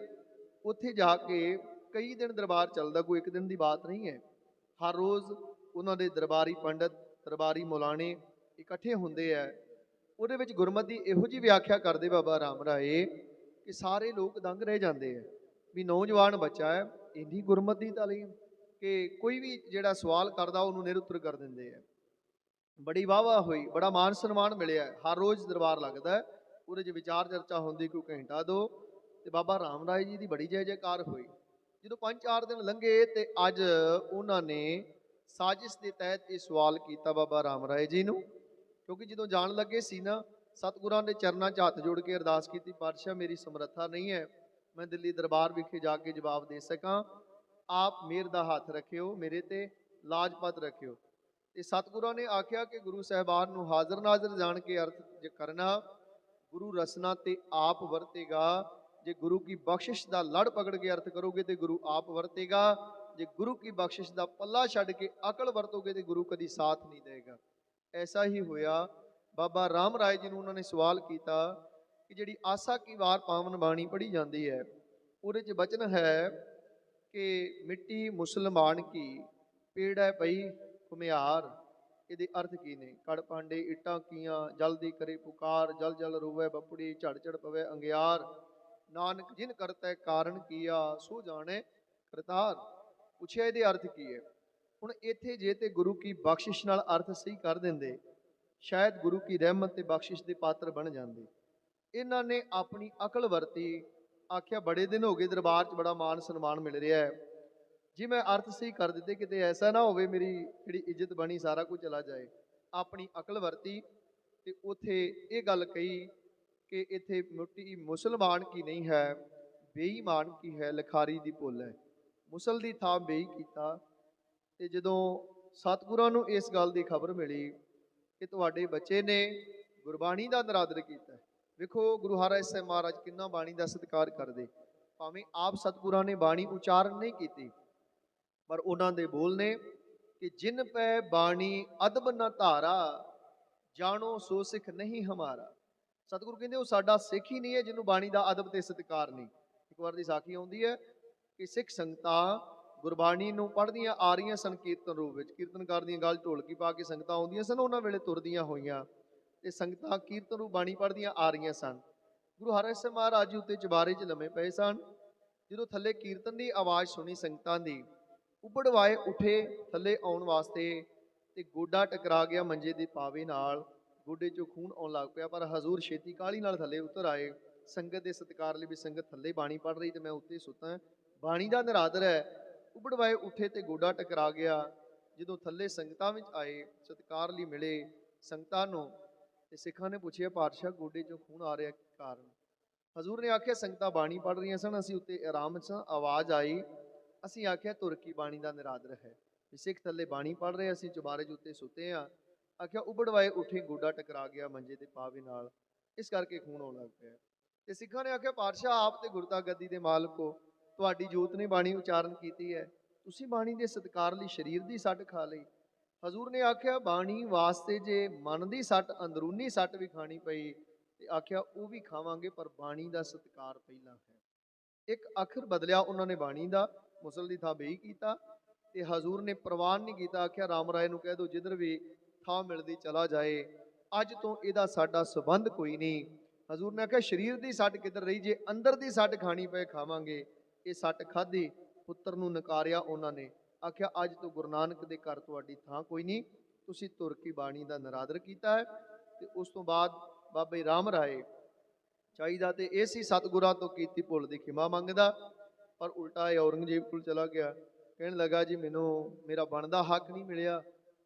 ਉੱਥੇ ਜਾ ਕੇ ਕਈ ਦਿਨ ਦਰਬਾਰ ਚੱਲਦਾ, ਕੋਈ ਇੱਕ ਦਿਨ ਦੀ ਬਾਤ ਨਹੀਂ ਹੈ। ਹਰ ਰੋਜ਼ ਉਹਨਾਂ ਦੇ ਦਰਬਾਰੀ ਪੰਡਤ, ਦਰਬਾਰੀ ਮੌਲਾਣੇ ਇਕੱਠੇ ਹੁੰਦੇ ਆ। ਉਹਦੇ ਵਿੱਚ ਗੁਰਮਤ ਦੀ ਇਹੋ ਜੀ ਵਿਆਖਿਆ ਕਰਦੇ ਬਾਬਾ ਰਾਮ ਰਾਏ ਕਿ ਸਾਰੇ ਲੋਕ ਦੰਗ ਰਹਿ ਜਾਂਦੇ ਆ ਵੀ ਨੌਜਵਾਨ ਬੱਚਾ ਹੈ, ਇੰਨੀ ਗੁਰਮਤਿ ਦੀ ਤਾਲੀਮ ਕਿ ਕੋਈ ਵੀ ਜਿਹੜਾ ਸਵਾਲ ਕਰਦਾ ਉਹਨੂੰ ਨਿਰੁੱਤਰ ਕਰ ਦਿੰਦੇ ਆ। ਬੜੀ ਵਾਵਾ ਹੋਈ, ਬੜਾ ਮਾਨ ਸਨਮਾਨ ਮਿਲਿਆ, ਹਰ ਰੋਜ਼ ਦਰਬਾਰ ਲੱਗਦਾ ਉਹਦੇ 'ਚ ਵਿਚਾਰ ਚਰਚਾ ਹੁੰਦੀ ਕੋਈ ਘੰਟਾ ਦੋ, ਤੇ ਬਾਬਾ ਰਾਮ ਰਾਏ ਜੀ ਦੀ ਬੜੀ ਜੈ ਜੈਕਾਰ ਹੋਈ। ਜਦੋਂ ਪੰਜ ਚਾਰ ਦਿਨ ਲੰਘੇ ਤੇ ਅੱਜ ਉਹਨਾਂ ਨੇ ਸਾਜ਼ਿਸ਼ ਦੇ ਤਹਿਤ ਇਹ ਸਵਾਲ ਕੀਤਾ ਬਾਬਾ ਰਾਮ ਰਾਏ ਜੀ ਨੂੰ ਕਿਉਂਕਿ ਜਦੋਂ ਜਾਣ ਲੱਗੇ ਸੀ ਨਾ, ਸਤਿਗੁਰਾਂ ਦੇ ਚਰਨਾਂ 'ਚ ਹੱਥ ਜੋੜ ਕੇ ਅਰਦਾਸ ਕੀਤੀ, ਪਾਤਸ਼ਾਹ, ਮੇਰੀ ਸਮਰੱਥਾ ਨਹੀਂ ਹੈ। ਮੈਂ ਦਿੱਲੀ ਦਰਬਾਰ ਵਿਖੇ ਜਾ ਕੇ ਜਵਾਬ ਦੇ ਸਕਾਂ। ਆਪ ਮੇਰ ਦਾ ਹੱਥ ਰੱਖਿਓ, ਮੇਰੇ ਤੇ ਲਾਜਪਤ ਰੱਖਿਓ। ਤੇ ਸਤਿਗੁਰਾਂ ਨੇ ਆਖਿਆ ਕਿ ਗੁਰੂ ਸਾਹਿਬਾਨ ਨੂੰ ਹਾਜ਼ਰ ਨਾਜ਼ਰ ਜਾਣ ਕੇ ਅਰਥ ਜੇ ਕਰਨਾ, ਗੁਰੂ ਰਸਨਾ ਤੇ ਆਪ ਵਰਤੇਗਾ। ਜੇ ਗੁਰੂ ਕੀ ਬਖਸ਼ਿਸ਼ ਦਾ ਲੜ ਪਕੜ ਕੇ ਅਰਥ ਕਰੋਗੇ ਤੇ ਗੁਰੂ ਆਪ ਵਰਤੇਗਾ। ਜੇ ਗੁਰੂ ਕੀ ਬਖਸ਼ਿਸ਼ ਦਾ ਪੱਲਾ ਛੱਡ ਕੇ ਅਕਲ ਵਰਤੋਗੇ ਤੇ ਗੁਰੂ ਕਦੀ ਸਾਥ ਨਹੀਂ ਦੇਗਾ ਐਸਾ ਹੀ ਹੋਇਆ। ਬਾਬਾ ਰਾਮ ਰਾਏ ਜੀ ਨੂੰ ਉਹਨਾਂ ਨੇ ਸਵਾਲ ਕੀਤਾ ਕਿ ਜਿਹੜੀ ਆਸਾ ਕੀ ਵਾਰ ਪਾਵਨ ਬਾਣੀ ਪੜ੍ਹੀ ਜਾਂਦੀ ਹੈ, ਉਹਦੇ 'ਚ ਬਚਨ ਹੈ ਕਿ ਮਿੱਟੀ ਮੁਸਲਮਾਨ ਕੀ, ਪੇੜਾ ਪਈ ਘੁਮਿਆਰ, ਇਹਦੇ ਅਰਥ ਕੀ ਨੇ? ਕੜ ਪਾਂਡੇ ਇੱਟਾਂ ਕੀਆਂ ਜਲਦੀ ਕਰੇ ਪੁਕਾਰ, ਜਲ ਜਲ ਰੋਵੇ ਬੱਪੜੀ, ਝੜ ਝੜ ਪਵੇ ਅੰਗਿਆਰ, ਨਾਨਕ ਜਿਨ ਕਰਤੈ ਕਾਰਨ ਕੀਆ, ਸੋ ਜਾਣੇ ਕਰਤਾਰ। ਪੁੱਛਿਆ ਇਹਦੇ ਅਰਥ ਕੀ ਹੈ? ਹੁਣ ਇੱਥੇ ਜੇ ਤੇ ਗੁਰੂ ਕੀ ਬਖਸ਼ਿਸ਼ ਨਾਲ ਅਰਥ ਸਹੀ ਕਰ ਦਿੰਦੇ, ਸ਼ਾਇਦ ਗੁਰੂ ਕੀ ਰਹਿਮਤ ਤੇ ਬਖਸ਼ਿਸ਼ ਦੇ ਪਾਤਰ ਬਣ ਜਾਂਦੇ। ਇਹਨਾਂ ਨੇ ਆਪਣੀ ਅਕਲ ਵਰਤੀ, ਆਖਿਆ, ਬੜੇ ਦਿਨ ਹੋ ਗਏ ਦਰਬਾਰ 'ਚ ਬੜਾ ਮਾਨ ਸਨਮਾਨ ਮਿਲ ਰਿਹਾ ਹੈ। ਜੇ ਮੈਂ ਅਰਥ ਸਹੀ ਕਰ ਦਿੱਤੇ, ਕਿਤੇ ਐਸਾ ਨਾ ਹੋਵੇ ਮੇਰੀ ਜਿਹੜੀ ਇੱਜ਼ਤ ਬਣੀ, ਸਾਰਾ ਕੁਝ ਚਲਾ ਜਾਏ। ਆਪਣੀ ਅਕਲ ਵਰਤੀ ਤੇ ਉਥੇ ਇਹ ਗੱਲ ਕਹੀ ਕਿ ਇੱਥੇ ਮਿੱਟੀ ਮੁਸਲਮਾਨ ਕੀ ਨਹੀਂ ਹੈ, ਬੇਈਮਾਨ ਕੀ ਹੈ, ਲਖਾਰੀ ਦੀ ਭੁੱਲ ਹੈ। ਮੁਸਲ ਦੀ ਥਾਂ ਬੇਈ ਕੀਤਾ ਤੇ ਜਦੋਂ ਸਤਿਗੁਰਾਂ ਨੂੰ ਇਸ ਗੱਲ ਦੀ ਖਬਰ ਮਿਲੀ ਕਿ ਤੁਹਾਡੇ ਬੱਚੇ ਨੇ ਗੁਰਬਾਣੀ ਦਾ ਨਰਾਦਰ ਕੀਤਾ ਹੈ। ਵੇਖੋ ਗੁਰੂ ਹਰਿ ਸਾਹਿਬ ਮਹਾਰਾਜ ਕਿੰਨਾ ਬਾਣੀ ਦਾ ਸਤਿਕਾਰ ਕਰਦੇ, ਭਾਵੇਂ ਆਪ ਸਤਿਗੁਰਾਂ ਨੇ ਬਾਣੀ ਉਚਾਰਨ ਨਹੀਂ ਕੀਤੀ, ਪਰ ਉਹਨਾਂ ਦੇ ਬੋਲ ਨੇ ਕਿ ਜਿਨ ਪੈ ਬਾਣੀ ਅਦਬ ਨਾ ਧਾਰਾ, ਜਾਣੋ ਸੋ ਸਿੱਖ ਨਹੀਂ ਹਮਾਰਾ ਸਤਿਗੁਰੂ ਕਹਿੰਦੇ ਉਹ ਸਾਡਾ ਸਿੱਖ ਹੀ ਨਹੀਂ ਹੈ, ਜਿਹਨੂੰ ਬਾਣੀ ਦਾ ਅਦਬ ਤੇ ਸਤਿਕਾਰ ਨਹੀਂ ਇੱਕ ਵਾਰ ਦੀ ਸਾਖੀ ਆਉਂਦੀ ਹੈ ਕਿ ਸਿੱਖ ਸੰਗਤਾਂ ਗੁਰਬਾਣੀ ਨੂੰ ਪੜ੍ਹਦੀਆਂ ਆ ਰਹੀਆਂ ਸਨ ਕੀਰਤਨ ਰੂਪ ਵਿੱਚ। ਕੀਰਤਨਕਾਰ ਦੀਆਂ ਗੱਲ ਢੋਲਕੀ ਪਾ ਕੇ ਸੰਗਤਾਂ ਆਉਂਦੀਆਂ ਸਨ, ਉਹਨਾਂ ਵੇਲੇ ਤੁਰਦੀਆਂ ਹੋਈਆਂ। ਤੇ ਸੰਗਤਾਂ ਕੀਰਤਨ ਰੂਪ ਬਾਣੀ ਪੜ੍ਹਦੀਆਂ ਆ ਰਹੀਆਂ ਸਨ। ਗੁਰੂ ਹਰਿ ਸਾਹਿਬ ਮਹਾਰਾਜ ਜੀ ਉੱਤੇ ਚਬਾਰੇ 'ਚ ਲੰਮੇ ਪਏ ਸਨ। ਜਦੋਂ ਥੱਲੇ ਕੀਰਤਨ ਦੀ ਆਵਾਜ਼ ਸੁਣੀ ਸੰਗਤਾਂ ਦੀ, ਉਬੜਵਾਏ ਉਠੇ ਥੱਲੇ ਆਉਣ ਵਾਸਤੇ ਤੇ ਗੋਡਾ ਟਕਰਾ ਗਿਆ ਮੰਜੇ ਦੇ ਪਾਵੇ ਨਾਲ। ਗੋਡੇ 'ਚੋਂ ਖੂਨ ਆਉਣ ਲੱਗ ਪਿਆ, ਪਰ ਹਜ਼ੂਰ ਛੇਤੀ ਕਾਲੀ ਨਾਲ ਥੱਲੇ ਉਤਰ ਆਏ। ਸੰਗਤ ਦੇ ਸਤਿਕਾਰ ਲਈ ਵੀ ਸੰਗਤ ਥੱਲੇ ਬਾਣੀ ਪੜ ਰਹੀ ਤੇ ਮੈਂ ਉੱਤੇ ਸੁੱਤਾ। ਬਾਣੀ ਦਾ ਨਿਰਾਦਰ ਹੈ। ਉਬੜਵਾਏ ਉੱਠੇ ਤੇ ਗੋਡਾ ਟਕਰਾ ਗਿਆ। ਜਦੋਂ ਥੱਲੇ ਸੰਗਤਾਂ ਵਿੱਚ ਆਏ, ਸਤਿਕਾਰ ਲਈ ਮਿਲੇ ਸੰਗਤਾਂ ਨੂੰ ਤੇ ਸਿੱਖਾਂ ਨੇ ਪੁੱਛਿਆ, ਪਾਤਸ਼ਾਹ, ਗੋਡੇ 'ਚੋਂ ਖੂਨ ਆ ਰਿਹਾ ਕੀ ਕਾਰਨ? ਹਜ਼ੂਰ ਨੇ ਆਖਿਆ, ਸੰਗਤਾਂ ਬਾਣੀ ਪੜ ਰਹੀਆਂ ਸਨ, ਅਸੀਂ ਉੱਤੇ ਆਰਾਮ ਸਾਂ, ਆਵਾਜ਼ ਆਈ। ਅਸੀਂ ਆਖਿਆ ਤੁਰਕੀ ਬਾਣੀ ਦਾ ਨਿਰਾਦਰ ਹੈ। ਵੀ ਸਿੱਖ ਥੱਲੇ ਬਾਣੀ ਪੜ ਰਹੇ, ਅਸੀਂ ਚੁਬਾਰੇ ਦੇ ਉੱਤੇ ਸੁੱਤੇ ਆ ਆਖਿਆ, ਉਬੜਵਾਏ ਉੱਠੇ, ਗੋਡਾ ਟਕਰਾ ਗਿਆ ਮੰਜੇ ਤੇ ਪਾਵੇ ਨਾਲ। ਇਸ ਕਰਕੇ ਖੂਨ ਆਉਣ ਲੱਗ ਪਿਆ ਤੇ ਸਿੱਖਾਂ ਨੇ ਆਖਿਆ, ਪਾਤਸ਼ਾਹ, ਆਪ ਤੇ ਗੁਰਤਾ ਗੱਦੀ ਦੇ ਮਾਲਕ ਹੋ। ਤੁਹਾਡੀ ਜੋਤ ਨੇ ਬਾਣੀ ਉਚਾਰਨ ਕੀਤੀ ਹੈ। ਤੁਸੀਂ ਬਾਣੀ ਦੇ ਸਤਿਕਾਰ ਲਈ ਸਰੀਰ ਦੀ ਸੱਟ ਖਾ ਲਈ। ਹਜ਼ੂਰ ਨੇ ਆਖਿਆ, ਬਾਣੀ ਵਾਸਤੇ ਜੇ ਮਨ ਦੀ ਸੱਟ, ਅੰਦਰੂਨੀ ਸੱਟ ਵੀ ਖਾਣੀ ਪਈ, ਤੇ ਆਖਿਆ, ਉਹ ਵੀ ਖਾਵਾਂਗੇ, ਪਰ ਬਾਣੀ ਦਾ ਸਤਿਕਾਰ ਪਹਿਲਾਂ ਹੈ। ਇੱਕ ਅੱਖਰ ਬਦਲਿਆ ਉਹਨਾਂ ਨੇ ਬਾਣੀ ਦਾ, ਮੁਸਲ ਦੀ ਥਾਂ ਬੇਈ ਕੀਤਾ, ਤੇ ਹਜ਼ੂਰ ਨੇ ਪ੍ਰਵਾਨ ਨਹੀਂ ਕੀਤਾ, ਆਖਿਆ, ਰਾਮ ਰਾਏ ਨੂੰ ਕਹਿ ਦੋ, ਜਿੱਧਰ ਵੀ ਥਾਂ ਮਿਲਦੀ ਚਲਾ ਜਾਏ। ਅੱਜ ਤੋਂ ਇਹਦਾ ਸਾਡਾ ਸਬੰਧ ਕੋਈ ਨਹੀਂ। ਹਜ਼ੂਰ ਨੇ ਆਖਿਆ, ਸਰੀਰ ਦੀ ਸੱਟ ਕਿੱਧਰ ਰਹੀ? ਜੇ ਅੰਦਰ ਦੀ ਸੱਟ ਖਾਣੀ ਪਏ, ਖਾਵਾਂਗੇ। ਇਹ ਸੱਟ ਖਾਧੀ, ਪੁੱਤਰ ਨੂੰ ਨਕਾਰਿਆ ਉਹਨਾਂ ਨੇ। ਆਖਿਆ, ਅੱਜ ਤੋਂ ਗੁਰੂ ਨਾਨਕ ਦੇ ਘਰ ਤੁਹਾਡੀ ਥਾਂ ਕੋਈ ਨਹੀਂ। ਤੁਸੀਂ ਤੁਰਕੀ ਬਾਣੀ ਦਾ ਨਰਾਦਰ ਕੀਤਾ ਹੈ ਤੇ ਉਸ ਤੋਂ ਬਾਅਦ ਬਾਬੇ ਰਾਮ ਰਾਏ ਚਾਹੀਦਾ ਤੇ ਇਹ ਸੀ ਸਤਿਗੁਰਾਂ ਤੋਂ ਕੀਤੀ ਭੁੱਲ ਦੀ ਖਿਮਾ ਮੰਗਦਾ। ਪਰ ਉਲਟਾ ਇਹ ਔਰੰਗਜ਼ੇਬ ਕੋਲ ਚਲਾ ਗਿਆ। ਕਹਿਣ ਲੱਗਾ, ਜੀ, ਮੈਨੂੰ, ਮੇਰਾ ਬਣਦਾ ਹੱਕ ਨਹੀਂ ਮਿਲਿਆ।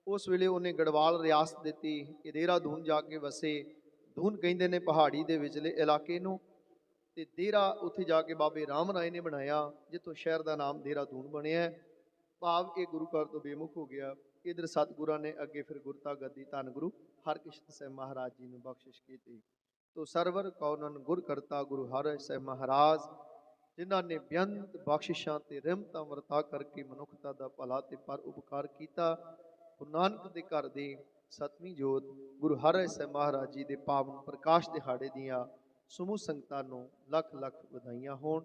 ਉਸ ਵੇਲੇ ਉਹਨੇ ਗੜਵਾਲ ਰਿਆਸਤ ਦਿੱਤੀ। ਇਹ ਦੇਹਰਾਦੂਨ ਜਾ ਕੇ ਵਸੇ। ਦੂਨ ਕਹਿੰਦੇ ਨੇ ਪਹਾੜੀ ਦੇ ਵਿਚਲੇ ਇਲਾਕੇ ਨੂੰ। ਤੇ ਦੇਰਾ ਉੱਥੇ ਜਾ ਕੇ ਬਾਬੇ ਰਾਮ ਰਾਏ ਨੇ ਬਣਾਇਆ, ਜਿੱਥੋਂ ਸ਼ਹਿਰ ਦਾ ਨਾਮ ਦੇਹਰਾਦੂਨ ਬਣਿਆ ਭਾਵ ਇਹ ਗੁਰੂ ਘਰ ਤੋਂ ਬੇਮੁਖ ਹੋ ਗਿਆ। ਇਧਰ ਸਤਿਗੁਰਾਂ ਨੇ ਅੱਗੇ ਫਿਰ ਗੁਰਤਾ ਗੱਦੀ ਧੰਨ ਗੁਰੂ ਹਰਕ੍ਰਿਸ਼ਨ ਸਾਹਿਬ ਮਹਾਰਾਜ ਜੀ ਨੂੰ ਬਖਸ਼ਿਸ਼ ਕੀਤੀ। ਤੋ ਸਰਵਰ ਕੌਨਨ ਗੁਰ ਕਰਤਾ ਗੁਰੂ ਹਰਿ ਸਾਹਿਬ ਮਹਾਰਾਜ, ਜਿਨ੍ਹਾਂ ਨੇ ਬੇਅੰਤ ਬਖਸ਼ਿਸ਼ਾਂ ਤੇ ਰਹਿਮਤਾਂ ਵਰਤਾ ਕਰਕੇ ਮਨੁੱਖਤਾ ਦਾ ਭਲਾ ਤੇ ਪਰ ਉਪਕਾਰ ਕੀਤਾ। ਗੁਰੂ ਨਾਨਕ ਦੇ ਘਰ ਦੀ ਸਤਵੀਂ ਜੋਤ ਗੁਰੂ ਹਰਿ ਸਾਹਿਬ ਮਹਾਰਾਜ ਜੀ ਦੇ ਪਾਵਨ ਪ੍ਰਕਾਸ਼ ਦਿਹਾੜੇ ਦੀਆਂ ਸਮੂਹ ਸੰਗਤਾਂ ਨੂੰ ਲੱਖ ਲੱਖ ਵਧਾਈਆਂ ਹੋਣ।